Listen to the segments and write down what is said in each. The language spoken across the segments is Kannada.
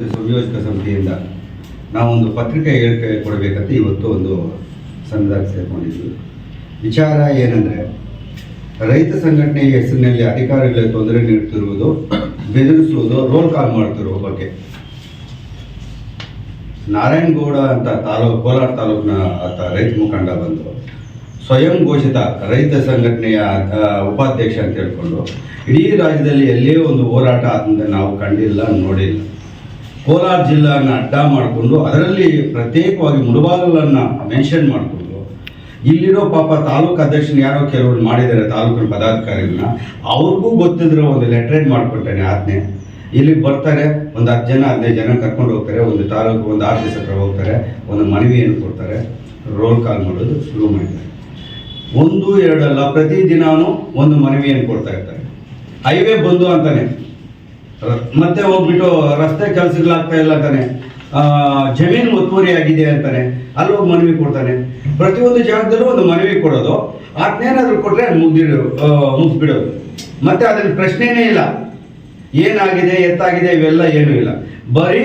ಸಂಯೋಜಕ ಸಮಿತಿಯಿಂದ ನಾವೊಂದು ಪತ್ರಿಕೆ ಹೇಳಿಕೆ ಕೊಡಬೇಕಂತ ಇವತ್ತು ಒಂದು ಸಂಘದಾಗ ಸೇರ್ಕೊಂಡಿದ್ವಿ. ವಿಚಾರ ಏನಂದರೆ, ರೈತ ಸಂಘಟನೆಯ ಹೆಸರಿನಲ್ಲಿ ಅಧಿಕಾರಿಗಳಿಗೆ ತೊಂದರೆ ನೀಡುತ್ತಿರುವುದು, ಬೆದರಿಸುವುದು ರೋಲ್ ಕಾಲ್ ಮಾಡುತ್ತಿರುವ ಬಗ್ಗೆ. ನಾರಾಯಣಗೌಡ ಅಂತ ತಾಲೂಕು, ಕೋಲಾರ ತಾಲೂಕಿನ ರೈತ ಮುಖಂಡ ಬಂದು ಸ್ವಯಂ ಘೋಷಿತ ರೈತ ಸಂಘಟನೆಯ ಉಪಾಧ್ಯಕ್ಷ ಅಂತ ಹೇಳ್ಕೊಂಡು, ಇಡೀ ರಾಜ್ಯದಲ್ಲಿ ಎಲ್ಲೇ ಒಂದು ಹೋರಾಟ ಆದಂತೆ ನಾವು ಕಂಡಿಲ್ಲ, ನೋಡಿಲ್ಲ. ಕೋಲಾರ ಜಿಲ್ಲೆಯನ್ನು ಅಡ್ಡ ಮಾಡಿಕೊಂಡು ಅದರಲ್ಲಿ ಪ್ರತ್ಯೇಕವಾಗಿ ಮುಳುಬಾಗಲನ್ನು ಮೆನ್ಷನ್ ಮಾಡಿಕೊಂಡು ಇಲ್ಲಿರೋ ಪಾಪ ತಾಲೂಕು ಅಧ್ಯಕ್ಷನ ಯಾರೋ ಕೆಲವರು ಮಾಡಿದ್ದಾರೆ, ತಾಲೂಕಿನ ಪದಾಧಿಕಾರಿಗಳನ್ನ, ಅವ್ರಿಗೂ ಗೊತ್ತಿದ್ರೆ ಒಂದು ಲೆಟ್ರೇಟ್ ಮಾಡ್ಕೊಳ್ತಾನೆ ಆಜ್ಞೆ ಇಲ್ಲಿಗೆ ಬರ್ತಾರೆ, ಒಂದು ಹತ್ತು ಜನ, ಹದಿನೈದು ಜನ ಕರ್ಕೊಂಡು ಹೋಗ್ತಾರೆ, ಒಂದು ತಾಲೂಕು, ಒಂದು ಆಫೀಸ್ ಹತ್ರ ಹೋಗ್ತಾರೆ, ಒಂದು ಮನವಿಯನ್ನು ಕೊಡ್ತಾರೆ ರೋಲ್ ಕಾಲ್ ಮಾಡೋದು ಶುರು ಮಾಡ್ತಾರೆ ಒಂದು, ಎರಡಲ್ಲ ಪ್ರತಿದಿನವೂ ಒಂದು ಮನವಿಯನ್ನು ಕೊಡ್ತಾ ಇರ್ತಾರೆ. ಹೈವೇ ಬಂದು ಅಂತಾನೆ. ಮತ್ತೆ ಹೋಗ್ಬಿಟ್ಟು ರಸ್ತೆ ಕೆಲಸಗಳಾಗ್ತಾ ಇಲ್ಲ ಅಂತಾನೆ. ಜಮೀನು ಒತ್ತುವರಿ ಆಗಿದೆ ಅಂತಾನೆ. ಅಲ್ಲಿ ಹೋಗಿ ಮನವಿ ಕೊಡ್ತಾನೆ. ಪ್ರತಿಯೊಂದು ಜಾಗದಲ್ಲೂ ಒಂದು ಮನವಿ ಕೊಡೋದು. ಅದನ್ನೇನಾದ್ರೂ ಕೊಟ್ರೆ ಮುಗ್ದಿಡೋ ಮುಗಿಸ್ಬಿಡೋದು. ಮತ್ತೆ ಅದನ್ನ ಪ್ರಶ್ನೆನೇ ಇಲ್ಲ. ಏನಾಗಿದೆ, ಎತ್ತಾಗಿದೆ, ಇವೆಲ್ಲ ಏನೂ ಇಲ್ಲ. ಬರೀ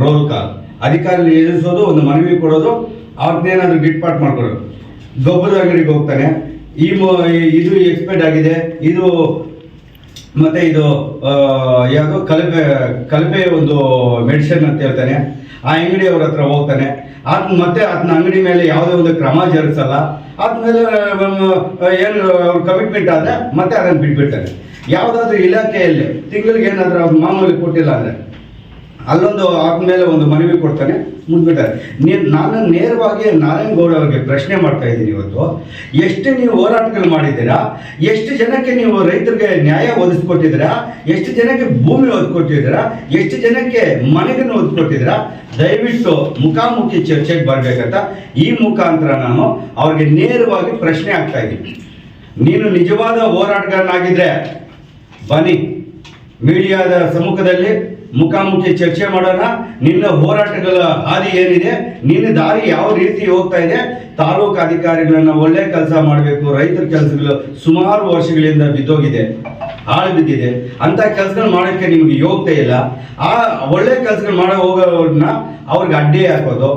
ರೋಲ್ ಕಾಲ್ ಅಧಿಕಾರಿ ಎದುರಿಸೋದು, ಒಂದು ಮನವಿ ಕೊಡೋದು ಅವ್ರನ್ನೇನಾದ್ರೂ ಗಿಟ್ಪಾಟ್ ಮಾಡ್ಕೊಡೋದು ಗೊಬ್ಬರದ ಅಂಗಡಿಗೆ ಹೋಗ್ತಾನೆ. ಈ ಇದು ಎಕ್ಸ್ಪೈರ್ಡ್ ಆಗಿದೆ. ಇದು ಮತ್ತೆ ಇದು ಯಾವುದೋ ಕಲಬೆ ಕಲಬೆ ಒಂದು ಮೆಡಿಸಿನ್ ಅಂತ ಹೇಳ್ತಾನೆ. ಆ ಅಂಗಡಿಯವ್ರ ಹತ್ರ ಹೋಗ್ತಾನೆ. ಆತ ಮತ್ತೆ ಆತನ ಅಂಗಡಿ ಮೇಲೆ ಯಾವುದೇ ಒಂದು ಕ್ರಮ ಜರುಗಿಸಲ್ಲ. ಆದ್ಮೇಲೆ ಏನು ಕಮಿಟ್ಮೆಂಟ್ ಆದ್ರೆ ಮತ್ತೆ ಅದನ್ನು ಬಿಟ್ಬಿಡ್ತಾನೆ ಯಾವುದಾದ್ರೂ ಇಲಾಖೆಯಲ್ಲಿ ತಿಂಗಳಿಗೆ ಏನಾದರೂ ಅವ್ರು ಮಾಮೂಲಿ ಕೊಟ್ಟಿಲ್ಲ ಅಂದ್ರೆ. ಅಲ್ಲೊಂದು ಆದ್ಮೇಲೆ ಒಂದು ಮನವಿ ಕೊಡ್ತಾನೆ ಮುಂದ್ಬಿಟ್ಟಾರೆ ನೀನು ನಾನು ನೇರವಾಗಿ ನಾರಾಯಣಗೌಡ ಅವರಿಗೆ ಪ್ರಶ್ನೆ ಮಾಡ್ತಾ ಇದ್ದೀನಿ ಇವತ್ತು. ಎಷ್ಟು ನೀವು ಹೋರಾಟಗಳು ಮಾಡಿದ್ದೀರಾ? ಎಷ್ಟು ಜನಕ್ಕೆ ನೀವು ರೈತರಿಗೆ ನ್ಯಾಯ ಒದಗಿಸ್ಕೊಟ್ಟಿದ್ದೀರಾ? ಎಷ್ಟು ಜನಕ್ಕೆ ಭೂಮಿ ಒದಗಿಕೊಟ್ಟಿದ್ದೀರಾ ಎಷ್ಟು ಜನಕ್ಕೆ ಮನೆಗಳನ್ನು ಒದಗಿಕೊಟ್ಟಿದ್ದೀರಾ ದಯವಿಟ್ಟು ಮುಖಾಮುಖಿ ಚರ್ಚೆಗೆ ಬರಬೇಕಂತ ಈ ಮುಖಾಂತರ ನಾನು ಅವ್ರಿಗೆ ನೇರವಾಗಿ ಪ್ರಶ್ನೆ ಆಗ್ತಾ ಇದ್ದೀನಿ. ನೀನು ನಿಜವಾದ ಹೋರಾಟಗಾರನಾಗಿದ್ರೆ ಬನ್ನಿ, ಮೀಡಿಯಾದ ಸಮ್ಮುಖದಲ್ಲಿ ಮುಖಾಮುಖಿ ಚರ್ಚೆ ಮಾಡೋಣ. ನಿನ್ನ ಹೋರಾಟಗಳ ಹಾದಿ ಏನಿದೆ, ನಿನ್ನ ದಾರಿ ಯಾವ ರೀತಿ ಹೋಗ್ತಾ ಇದೆ, ತಾಲೂಕು ಅಧಿಕಾರಿಗಳನ್ನ ಒಳ್ಳೆ ಕೆಲಸ ಮಾಡಬೇಕು, ರೈತರ ಕೆಲಸಗಳು ಸುಮಾರು ವರ್ಷಗಳಿಂದ ಬಿದ್ದೋಗಿದೆ, ಹಾಳು ಬಿದ್ದಿದೆ. ಅಂತ ಕೆಲಸಗಳು ಮಾಡೋಕ್ಕೆ ನಿಮ್ಗೆ ಯೋಗ್ಯತೆ ಇಲ್ಲ. ಆ ಒಳ್ಳೆ ಕೆಲಸಗಳು ಮಾಡೋ ಹೋಗೋನ್ನ ಅವ್ರಿಗೆ ಅಡ್ಡಿ ಹಾಕೋದು.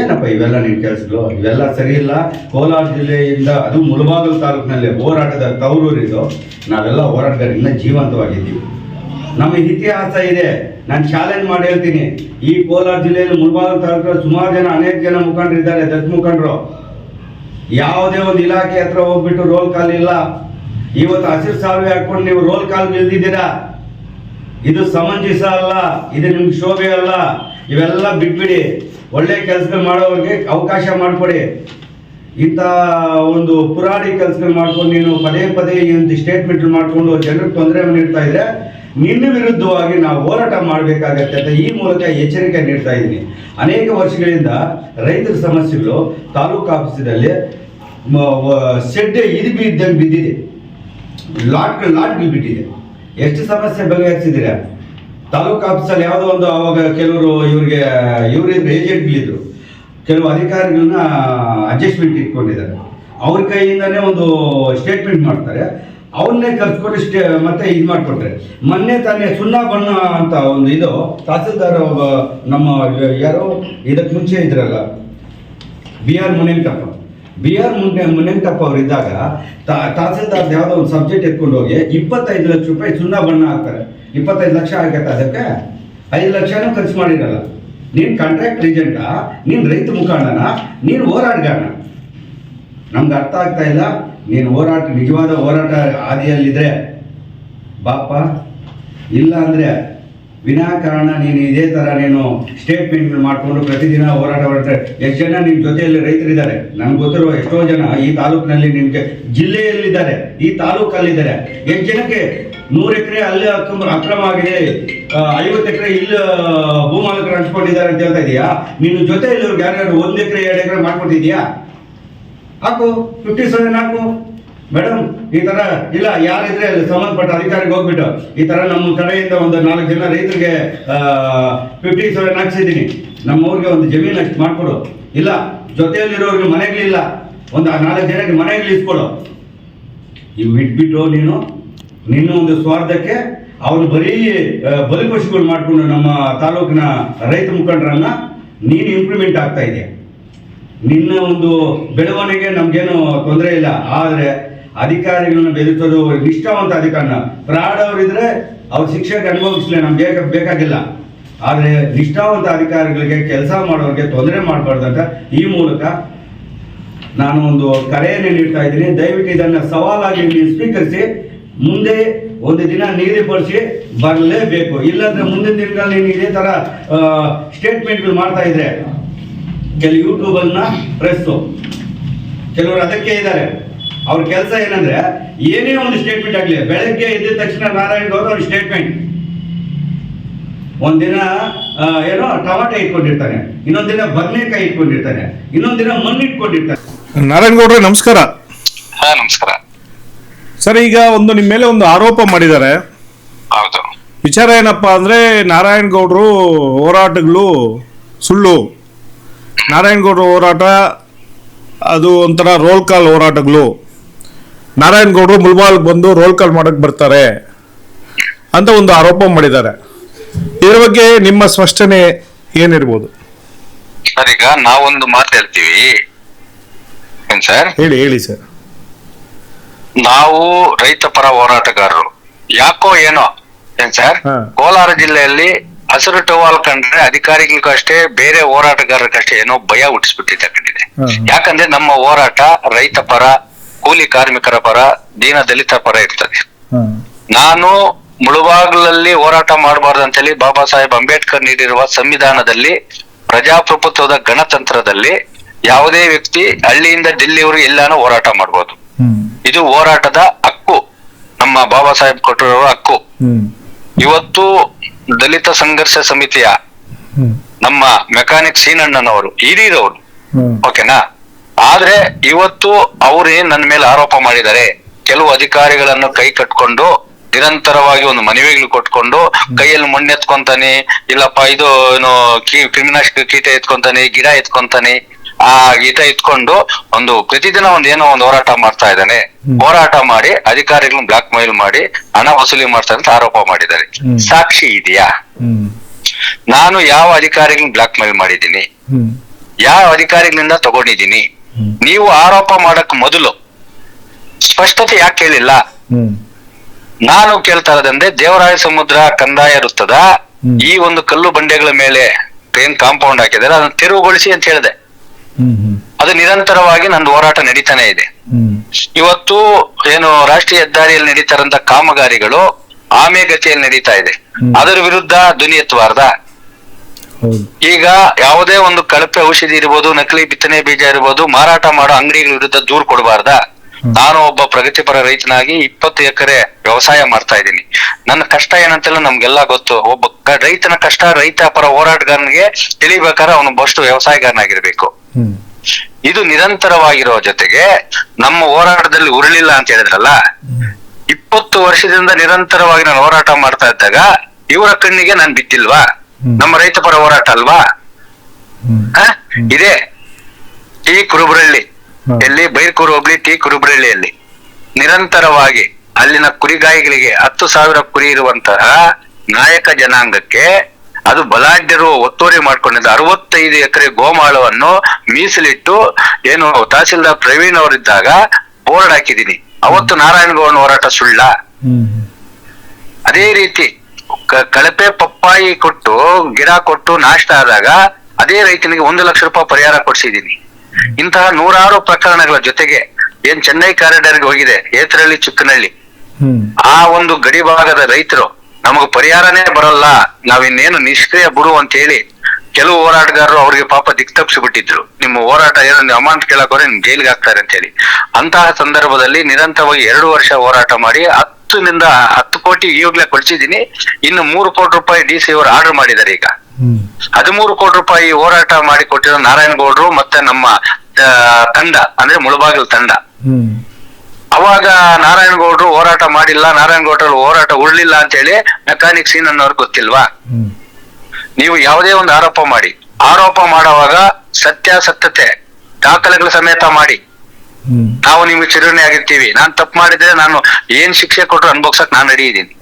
ಏನಪ್ಪ ಇವೆಲ್ಲ ನಿನ್ನ ಕೆಲಸಗಳು? ಇವೆಲ್ಲ ಸರಿ ಇಲ್ಲ. ಕೋಲಾರ ಜಿಲ್ಲೆಯಿಂದ ಅದು ಮುಳಬಾಗಲು ತಾಲೂಕಿನಲ್ಲಿ ಹೋರಾಟದ ತವರೂರಿದು ನಾವೆಲ್ಲ ಹೋರಾಟಗಾರರಿಂದ ಜೀವಂತವಾಗಿದ್ದೀವಿ. ನಮ್ಮ ಇತಿಹಾಸ ಇದೆ. ನಾನು ಚಾಲೆಂಜ್ ಮಾಡಿ ಹೇಳ್ತೀನಿ. ಈ ಕೋಲಾರ ಜಿಲ್ಲೆಯಲ್ಲಿ ಮುಳಬಾಗಲು ತಾಲೂಕಲ್ಲಿ ಸುಮಾರು ಜನ, ಅನೇಕ ಜನ ಮುಖಂಡರಿದ್ದಾರೆ ದತ್ ಮುಖಂಡರು. ಯಾವುದೇ ಒಂದು ಇಲಾಖೆ ಹತ್ರ ಹೋಗ್ಬಿಟ್ಟು ರೋಲ್ ಕಾಲ್ ಇಲ್ಲ. ಇವತ್ತು ಹಸಿರು ಸಾಲ್ವೆ ಹಾಕೊಂಡು ನೀವು ರೋಲ್ ಕಾಲ್ ಇಲ್ದಿದ್ದೀರಾ ಇದು ಸಮಂಜಸ ಅಲ್ಲ, ಇದು ನಿಮ್ಗೆ ಶೋಭೆ ಅಲ್ಲ. ಇವೆಲ್ಲ ಬಿಟ್ಬಿಡಿ. ಒಳ್ಳೆ ಕೆಲಸಗಳು ಮಾಡೋರಿಗೆ ಅವಕಾಶ ಮಾಡಿಕೊಡಿ. ಇಂಥ ಒಂದು ಪುರಾಣಿ ಕೆಲಸಗಳು ಮಾಡ್ಕೊಂಡು ನೀನು ಪದೇ ಪದೇ ಈ ಒಂದು ಸ್ಟೇಟ್ಮೆಂಟ್ ಮಾಡಿಕೊಂಡು ಜನರಿಗೆ ತೊಂದರೆ ನೀಡ್ತಾ ಇದ್ರೆ ನಿನ್ನ ವಿರುದ್ಧವಾಗಿ ನಾವು ಹೋರಾಟ ಮಾಡಬೇಕಾಗತ್ತೆ ಅಂತ ಈ ಮೂಲಕ ಎಚ್ಚರಿಕೆ ನೀಡ್ತಾ ಇದ್ದೀನಿ. ಅನೇಕ ವರ್ಷಗಳಿಂದ ರೈತರ ಸಮಸ್ಯೆಗಳು ತಾಲೂಕು ಆಫೀಸಿನಲ್ಲಿ ಸೆಡ್ಡೆ ಇದು ಬಿದ್ದಂಗೆ ಬಿದ್ದಿದೆ. ಲಾಟ್ಗಳು ಲಾಟ್ಗಳು ಬಿಟ್ಟಿದೆ ಎಷ್ಟು ಸಮಸ್ಯೆ ಬಗೆಹರಿಸಿದ್ದೀರಾ? ತಾಲೂಕು ಆಫೀಸಲ್ಲಿ ಯಾವುದೋ ಒಂದು ಆವಾಗ ಕೆಲವರು ಇವರಿಗೆ ಇವರಿದ್ರು ಏಜೆಂಟ್ಗಳಿದ್ರು. ಕೆಲವು ಅಧಿಕಾರಿಗಳನ್ನ ಅಡ್ಜಸ್ಟ್ಮೆಂಟ್ ಇಟ್ಕೊಂಡಿದ್ದಾರೆ. ಅವ್ರ ಕೈಯಿಂದನೇ ಒಂದು ಸ್ಟೇಟ್ಮೆಂಟ್ ಮಾಡ್ತಾರೆ. ಅವನ್ನೇ ಕರ್ಸ್ಕೊಂಡು ಸ್ಟೇ, ಮತ್ತೆ ಇದು ಮಾಡಿಕೊಟ್ರೆ. ಮೊನ್ನೆ ತಾನೇ ಸುಣ್ಣ ಬಣ್ಣ ಅಂತ ಒಂದು ಇದು, ತಹಸೀಲ್ದಾರ್ ನಮ್ಮ ಯಾರು ಇದಕ್ಕೆ ಮುಂಚೆ ಇದ್ರಲ್ಲ, B R Munentappa B R ಮುನ್ನೆ Munentappa ಅವ್ರು ಇದ್ದಾಗ ತಹಸೀಲ್ದಾರ್ ಯಾವುದೋ ಒಂದು ಸಬ್ಜೆಕ್ಟ್ ಎತ್ಕೊಂಡು ಹೋಗಿ ಇಪ್ಪತ್ತೈದು ಲಕ್ಷ ರೂಪಾಯಿ ಸುಣ್ಣ ಬಣ್ಣ ಹಾಕ್ತಾರೆ. ಇಪ್ಪತ್ತೈದು ಲಕ್ಷ ಆಗತ್ತೆ ಅದಕ್ಕೆ? ಐದು ಲಕ್ಷನೂ ಖರ್ಚು ಮಾಡಿರಲ್ಲ. ನೀನು ಕಾಂಟ್ರಾಕ್ಟ್ ಏಜೆಂಟಾ ನೀನು ರೈತ ಮುಖಂಡನ? ನೀನು ಹೋರಾಟಗಾರನ ನಮ್ಗೆ ಅರ್ಥ ಆಗ್ತಾ ಇಲ್ಲ. ನೀನು ಹೋರಾಟ, ನಿಜವಾದ ಹೋರಾಟ ಹಾದಿಯಲ್ಲಿದ್ರೆ ಬಾಪ ಇಲ್ಲ ಅಂದರೆ ವಿನಾಕಾರಣ ನೀನು ಇದೇ ಥರ ನೀನು ಸ್ಟೇಟ್ಮೆಂಟ್ ಮಾಡಿಕೊಂಡು ಪ್ರತಿದಿನ ಹೋರಾಟ ಮಾಡ್ತಾರೆ. ಎಷ್ಟು ಜನ ನಿಮ್ಮ ಜೊತೆಯಲ್ಲಿ ರೈತರಿದ್ದಾರೆ? ನನಗೆ ಗೊತ್ತಿರುವ ಎಷ್ಟೋ ಜನ ಈ ತಾಲೂಕಿನಲ್ಲಿ ನಿಮಗೆ ಜಿಲ್ಲೆಯಲ್ಲಿದ್ದಾರೆ. ಈ ತಾಲೂಕಲ್ಲಿದ್ದಾರೆ. ಎಷ್ಟು ಜನಕ್ಕೆ? ನೂರು ಎಕರೆ ಅಲ್ಲಿ ಅಕ್ರಮ ಅಕ್ರಮ ಆಗಿದೆ. ಐವತ್ತು ಎಕರೆ ಇಲ್ಲಿ, ಭೂಮಾಲಕರು ಹಂಚ್ಕೊಂಡಿದ್ದಾರೆ ಅಂತ ಹೇಳ್ತಾ ಇದೀಯಾ? ನೀನು ಜೊತೆಯಲ್ಲಿ ಯಾರ್ಯಾರು ಒಂದು ಎಕರೆ, ಎರಡು ಎಕರೆ ಮಾಡ್ಕೊಟ್ಟಿದ್ಯಾ ಹಾಕು ಫಿಫ್ಟಿ ಸೆವೆನ್ ಹಾಕು. ಮೇಡಮ್ ಈ ತರ ಇಲ್ಲ, ಯಾರಿದ್ರೆ ಅಲ್ಲಿ ಸಂಬಂಧಪಟ್ಟ ಅಧಿಕಾರಿಗೆ ಹೋಗ್ಬಿಟ್ಟು, ಈ ತರ ನಮ್ಮ ಕಡೆಯಿಂದ ಒಂದು ನಾಲ್ಕು ಜನ ರೈತರಿಗೆ ಫಿಫ್ಟಿ ಸೆವೆನ್ ಹಾಕ್ಸಿದ್ದೀನಿ. ನಮ್ಮ ಊರಿಗೆ ಒಂದು ಜಮೀನು ಅಷ್ಟು ಮಾಡಿಕೊಡು. ಇಲ್ಲ, ಜೊತೆಯಲ್ಲಿರೋರಿಗೆ ಮನೆಗಳಿಲ್ಲ ಒಂದು ನಾಲ್ಕು ಜನಕ್ಕೆ ಮನೆಗಳು ಇಸ್ಕೊಡು. ಇವು ಇಟ್ಬಿಟ್ಟು ನೀನು, ನಿನ್ನ ಒಂದು ಸ್ವಾರ್ಥಕ್ಕೆ ಅವ್ರು ಬರೀ ಬಲಿಪಶುಗಳು ಮಾಡಿಕೊಂಡು ನಮ್ಮ ತಾಲೂಕಿನ ರೈತ ಮುಖಂಡರನ್ನ ನೀನು ಇಂಪ್ಲಿಮೆಂಟ್ ಆಗ್ತಾ ಇದೆಯಾ. ನಿನ್ನ ಒಂದು ಬೆಳವಣಿಗೆ ನಮ್ಗೇನು ತೊಂದರೆ ಇಲ್ಲ. ಆದ್ರೆ ಅಧಿಕಾರಿಗಳನ್ನ ಬೆದರಿಸೋದು ನಿಷ್ಠಾವಂತ ಅಧಿಕಾರನ. ಫ್ರಾಡ್ ಅವರಿದ್ರೆ ಅವ್ರ ಶಿಕ್ಷೆಗೆ ಅನುಭವಿಸ್ಲೇ ನಮ್ಗೆ ಬೇಕಾಗಿಲ್ಲ. ಆದ್ರೆ ನಿಷ್ಠಾವಂತ ಅಧಿಕಾರಿಗಳಿಗೆ ಕೆಲಸ ಮಾಡೋರಿಗೆ ತೊಂದರೆ ಮಾಡಬಾರ್ದಂತ ಈ ಮೂಲಕ ನಾನು ಒಂದು ಕರೆಯನ್ನು ನೀಡ್ತಾ ಇದ್ದೀನಿ. ದಯವಿಟ್ಟು ಇದನ್ನ ಸವಾಲಾಗಿ ಸ್ವೀಕರಿಸಿ, ಮುಂದೆ ಒಂದು ದಿನ ನಿಗದಿಪಡಿಸಿ ಬರಲೇಬೇಕು. ಇಲ್ಲಾಂದ್ರೆ ಮುಂದಿನ ದಿನಗಳಲ್ಲಿ ನೀನು ಇದೇ ತರ ಸ್ಟೇಟ್ಮೆಂಟ್ಗಳು ಮಾಡ್ತಾ ಇದ್ರೆ ಕೆಲವು ಅನ್ನ ಪ್ರೆಸ್ಸು. ಕೆಲವರು ಅದಕ್ಕೆ ಇದ್ದಾರೆ. ಅವ್ರ ಕೆಲಸ ಏನಂದ್ರೆ ಏನೇ ಒಂದು ಸ್ಟೇಟ್ಮೆಂಟ್ ಆಗಲಿ ಬೆಳಗ್ಗೆ ಎದ್ದ ತಕ್ಷಣ ನಾರಾಯಣ ಗೌಡ ಅವ್ರ ಸ್ಟೇಟ್ಮೆಂಟ್ ಒಂದಿನ ಏನೋ ಟೊಮಾಟೊ ಇಟ್ಕೊಂಡಿರ್ತಾನೆ. ಇನ್ನೊಂದಿನ ಬದನೆಕಾಯಿ ಇಟ್ಕೊಂಡಿರ್ತಾನೆ. ಇನ್ನೊಂದಿನ ಮಣ್ಣು ಇಟ್ಕೊಂಡಿರ್ತಾನೆ. ನಾರಾಯಣಗೌಡ್ರೆ ನಮಸ್ಕಾರ. ಹಾ ನಮಸ್ಕಾರ. ಸರ್ ಈಗ ಒಂದು ನಿಮ್ಮ ಮೇಲೆ ಒಂದು ಆರೋಪ ಮಾಡಿದ್ದಾರೆ. ಹೌದು. ವಿಚಾರ ಏನಪ್ಪಾ ಅಂದ್ರೆ ನಾರಾಯಣಗೌಡರು ಹೋರಾಟಗಳು ಸುಳ್ಳು. ನಾರಾಯಣಗೌಡರ ಹೋರಾಟ ಅದು ಒಂಥರ ರೋಲ್ ಕಾಲ್ ಹೋರಾಟಗಳು. ನಾರಾಯಣಗೌಡರು ಮುಲ್ಬಾಲ್ಗೆ ಬಂದು ರೋಲ್ ಕಾಲ್ ಮಾಡಕ್ಕೆ ಬರ್ತಾರೆ ಅಂತ ಒಂದು ಆರೋಪ ಮಾಡಿದ್ದಾರೆ. ಇದರ ಬಗ್ಗೆ ನಿಮ್ಮ ಸ್ಪಷ್ಟನೆ ಏನಿರ್ಬೋದು? ಸರ್ ಈಗ ನಾವೊಂದು ಮಾತು ಹೇಳ್ತೀವಿ. ಸರ್? ಹೇಳಿ ಹೇಳಿ ಸರ್. ನಾವು ರೈತ ಪರ ಹೋರಾಟಗಾರರು. ಯಾಕೋ ಏನೋ ಏನ್ ಸರ್? ಕೋಲಾರ ಜಿಲ್ಲೆಯಲ್ಲಿ ಹಸಿರು ಟವಾಲ್ ಕಂಡ್ರೆ ಅಧಿಕಾರಿಗಳಿಗಷ್ಟೇ ಬೇರೆ ಹೋರಾಟಗಾರರಿಗಷ್ಟೇ ಏನೋ ಭಯ ಹುಟ್ಟಿಸ್ಬಿಟ್ಟಿದೆ ಕಂಡಿದೆ ಯಾಕಂದ್ರೆ ನಮ್ಮ ಹೋರಾಟ ರೈತ ಪರ ಕೂಲಿ ಕಾರ್ಮಿಕರ ಪರ ದೀನ ದಲಿತ ಪರ ಇರ್ತದೆ. ನಾನು ಮುಳುಬಾಗ್ಲಲ್ಲಿ ಹೋರಾಟ ಮಾಡಬಾರ್ದು ಅಂತೇಳಿ ಬಾಬಾ ಸಾಹೇಬ್ ಅಂಬೇಡ್ಕರ್ ನೀಡಿರುವ ಸಂವಿಧಾನದಲ್ಲಿ ಪ್ರಜಾಪ್ರಭುತ್ವದ ಗಣತಂತ್ರದಲ್ಲಿ ಯಾವುದೇ ವ್ಯಕ್ತಿ ಹಳ್ಳಿಯಿಂದ ದಿಲ್ಲಿಯವರು ಎಲ್ಲಾನು ಹೋರಾಟ ಮಾಡಬಹುದು ಇದು ಹೋರಾಟದ ಹಕ್ಕು. ನಮ್ಮ ಬಾಬಾ ಸಾಹೇಬ್ ಕೊಟ್ಟಿರುವ ಹಕ್ಕು. ಇವತ್ತು ದಲಿತ ಸಂಘರ್ಷ ಸಮಿತಿಯ ನಮ್ಮ ಮೆಕ್ಯಾನಿಕ್ ಸೀನಣ್ಣನವರು ಹಿರಿಯರವರು ಓಕೆನಾ? ಆದ್ರೆ ಇವತ್ತು ಅವರೇ ನನ್ನ ಮೇಲೆ ಆರೋಪ ಮಾಡಿದ್ದಾರೆ. ಕೆಲವು ಅಧಿಕಾರಿಗಳನ್ನು ಕೈ ಕಟ್ಕೊಂಡು ನಿರಂತರವಾಗಿ ಒಂದು ಮನವಿಗಳು ಕೊಟ್ಕೊಂಡು ಕೈಯಲ್ಲಿ ಮಣ್ಣು ಎತ್ಕೊಂತಾನೆ ಇಲ್ಲಪ್ಪ ಇದು ಏನು ಕ್ರಿಮಿನಾಶಕ ಕೀಟ ಎತ್ಕೊಂತಾನೆ ಗಿಡ ಎತ್ಕೊಂತಾನೆ ಆ ಗೀತ ಇಟ್ಕೊಂಡು ಒಂದು ಪ್ರತಿದಿನ ಒಂದ್ ಏನೋ ಒಂದು ಹೋರಾಟ ಮಾಡ್ತಾ ಇದ್ದಾನೆ. ಹೋರಾಟ ಮಾಡಿ ಅಧಿಕಾರಿಗಳನ್ನ ಬ್ಲಾಕ್ ಮೇಲ್ ಮಾಡಿ ಹಣ ವಸೂಲಿ ಮಾಡ್ತಾರೆ ಅಂತ ಆರೋಪ ಮಾಡಿದ್ದಾರೆ. ಸಾಕ್ಷಿ ಇದೆಯಾ? ನಾನು ಯಾವ ಅಧಿಕಾರಿಗಳನ್ನ ಬ್ಲಾಕ್ ಮೇಲ್ ಮಾಡಿದ್ದೀನಿ? ಯಾವ ಅಧಿಕಾರಿಗಳಿಂದ ತಗೊಂಡಿದ್ದೀನಿ? ನೀವು ಆರೋಪ ಮಾಡಕ್ ಮೊದಲು ಸ್ಪಷ್ಟತೆ ಯಾಕೆ ಕೇಳಿಲ್ಲ? ನಾನು ಕೇಳ್ತಾ ಇರೋದಂದ್ರೆ ದೇವರಾಯ ಸಮುದ್ರ ಕಂದಾಯ ವೃತ್ತದ ಈ ಒಂದು ಕಲ್ಲು ಬಂಡೆಗಳ ಮೇಲೆ ಏನ್ ಕಾಂಪೌಂಡ್ ಹಾಕಿದ್ದಾರೆ. ಅದನ್ನ ತೆರವುಗೊಳಿಸಿ ಅಂತ ಹೇಳಿದೆ. ಅದು ನಿರಂತರವಾಗಿ ನಂದು ಹೋರಾಟ ನಡೀತಾನೆ ಇದೆ. ಇವತ್ತು ಏನು ರಾಷ್ಟ್ರೀಯ ಹೆದ್ದಾರಿಯಲ್ಲಿ ನಡೀತಾರಂತ ಕಾಮಗಾರಿಗಳು ಆಮೆಗತಿಯಲ್ಲಿ ನಡೀತಾ ಇದೆ. ಅದರ ವಿರುದ್ಧ ಧ್ವನಿ ಎತ್ತಬಾರ್ದ? ಈಗ ಯಾವುದೇ ಒಂದು ಕಳಪೆ ಔಷಧಿ ಇರ್ಬೋದು, ನಕಲಿ ಬಿತ್ತನೆ ಬೀಜ ಇರ್ಬೋದು, ಮಾರಾಟ ಮಾಡೋ ಅಂಗಡಿಗಳ ವಿರುದ್ಧ ದೂರು ಕೊಡಬಾರ್ದ? ನಾನು ಒಬ್ಬ ಪ್ರಗತಿಪರ ರೈತನಾಗಿ ಇಪ್ಪತ್ತು ಎಕರೆ ವ್ಯವಸಾಯ ಮಾಡ್ತಾ ಇದ್ದೀನಿ. ನನ್ನ ಕಷ್ಟ ಏನಂತೆಲ್ಲ ನಮ್ಗೆಲ್ಲ ಗೊತ್ತು. ಒಬ್ಬ ರೈತನ ಕಷ್ಟ, ರೈತ ಪರ ಹೋರಾಟಗಾರನಿಗೆ ತಿಳಿಬೇಕಾದ್ರೆ ಅವನು ಬಷ್ಟು ವ್ಯವಸಾಯಗಾರನಾಗಿರ್ಬೇಕು. ಇದು ನಿರಂತರವಾಗಿರೋ ಜೊತೆಗೆ ನಮ್ಮ ಹೋರಾಟದಲ್ಲಿ ಉರುಳಿಲ್ಲ ಅಂತ ಹೇಳಿದ್ರಲ್ಲ ಇಪ್ಪತ್ತು ವರ್ಷದಿಂದ ನಿರಂತರವಾಗಿ ನಾನು ಹೋರಾಟ ಮಾಡ್ತಾ ಇದ್ದಾಗ ಇವರ ಕಣ್ಣಿಗೆ ನಾನು ಬಿದ್ದಿಲ್ವಾ? ನಮ್ಮ ರೈತ ಪರ ಹೋರಾಟ ಅಲ್ವಾ? ಇದೆ. ಟೀ ಕುರುಬರಳ್ಳಿ. ಎಲ್ಲಿ? ಬೈರ್ಕೂರು ಹೋಗ್ಲಿ ಟೀ ಕುರುಬರಳ್ಳಿಯಲ್ಲಿ. ನಿರಂತರವಾಗಿ ಅಲ್ಲಿನ ಕುರಿಗಾಯಿಗಳಿಗೆ ಹತ್ತು ಸಾವಿರ ಕುರಿ ಇರುವಂತಹ ನಾಯಕ ಜನಾಂಗಕ್ಕೆ ಅದು ಬಲಾಢ್ಯರು ಒತ್ತುವರಿ ಮಾಡ್ಕೊಂಡಿದ್ದ. ಅರವತ್ತೈದು ಎಕರೆ ಗೋಮಾಳವನ್ನು ಮೀಸಲಿಟ್ಟು ಏನು ತಹಸೀಲ್ದಾರ್ ಪ್ರವೀಣ್ ಅವರಿದ್ದಾಗ ಬೋರ್ಡ್ ಹಾಕಿದೀನಿ ಅವತ್ತು ನಾರಾಯಣಗೌಡ ಹೋರಾಟ ಸುಳ್ಳ. ಅದೇ ರೀತಿ ಕಳಪೆ ಪಪ್ಪಾಯಿ ಕೊಟ್ಟು ಗಿಡ ಕೊಟ್ಟು ನಾಷ್ಟ ಆದಾಗ ಅದೇ ರೈತನಿಗೆ ಒಂದು ಲಕ್ಷ ರೂಪಾಯಿ ಪರಿಹಾರ ಕೊಡ್ಸಿದೀನಿ ಇಂತಹ ನೂರಾರು ಪ್ರಕರಣಗಳ ಜೊತೆಗೆ ಏನ್ ಚೆನ್ನೈ ಕಾರಿಡಾರ್ಗೆ ಹೋಗಿದೆ ಏತರಳ್ಳಿ ಚಿಕ್ಕನಹಳ್ಳಿ ಆ ಒಂದು ಗಡಿ ಭಾಗದ ರೈತರು ನಮಗ ಪರಿಹಾರನೇ ಬರಲ್ಲ. ನಾವಿನ್ನೇನು ನಿಷ್ಕ್ರಿಯ ಬಿಡು ಅಂತ ಹೇಳಿ ಕೆಲವು ಹೋರಾಟಗಾರರು ಅವ್ರಿಗೆ ಪಾಪ ದಿಕ್ ತಪ್ಪಿಸ್ಬಿಟ್ಟಿದ್ರು. ನಿಮ್ಮ ಹೋರಾಟ ಏನೋ ನೀವು ಅಮೌಂಟ್ ಕೇಳಕ್ ಹೋದ್ರೆ ನಿಮ್ ಜೈಲಿಗೆ ಹಾಕ್ತಾರೆ ಅಂತ ಹೇಳಿ. ಅಂತಹ ಸಂದರ್ಭದಲ್ಲಿ ನಿರಂತರವಾಗಿ ಎರಡು ವರ್ಷ ಹೋರಾಟ ಮಾಡಿ ಹತ್ತರಿಂದ ಹತ್ತು ಕೋಟಿ ಈವಾಗ್ಲೇ ಕೊಡಿಸಿದೀನಿ ಇನ್ನು ಮೂರು ಕೋಟಿ ರೂಪಾಯಿ ಡಿ ಸಿ ಅವರು ಆರ್ಡರ್ ಮಾಡಿದ್ದಾರೆ ಈಗ. ಹದಿಮೂರು ಕೋಟಿ ರೂಪಾಯಿ ಹೋರಾಟ ಮಾಡಿ ಕೊಟ್ಟಿರೋ ನಾರಾಯಣಗೌಡರು ಮತ್ತೆ ನಮ್ಮ ತಂಡ, ಅಂದ್ರೆ ಮುಳಬಾಗಿಲು ತಂಡ. ಅವಾಗ ನಾರಾಯಣಗೌಡರು ಹೋರಾಟ ಮಾಡಿಲ್ಲ ನಾರಾಯಣಗೌಡರು ಹೋರಾಟ ಉಳ್ಳಿಲ್ಲ ಅಂತ ಹೇಳಿ ಮೆಕ್ಯಾನಿಕ್ ಸೀನ್ ಅನ್ನೋರು ಗೊತ್ತಿಲ್ವಾ ನೀವು ಯಾವುದೇ ಒಂದು ಆರೋಪ ಮಾಡಿ. ಆರೋಪ ಮಾಡುವಾಗ ಸತ್ಯಾಸತ್ಯತೆ ದಾಖಲೆಗಳ ಸಮೇತ ಮಾಡಿ. ನಾವು ನಿಮ್ಗೆ ಚಿರಣೆ ಆಗಿರ್ತೀವಿ. ನಾನು ತಪ್ಪು ಮಾಡಿದ್ರೆ ನಾನು ಏನ್ ಶಿಕ್ಷೆ ಕೊಟ್ಟರು ಅನ್ಭೋಗ್ಸಕ್ ನಾನು ರೆಡಿ ಇದ್ದೀನಿ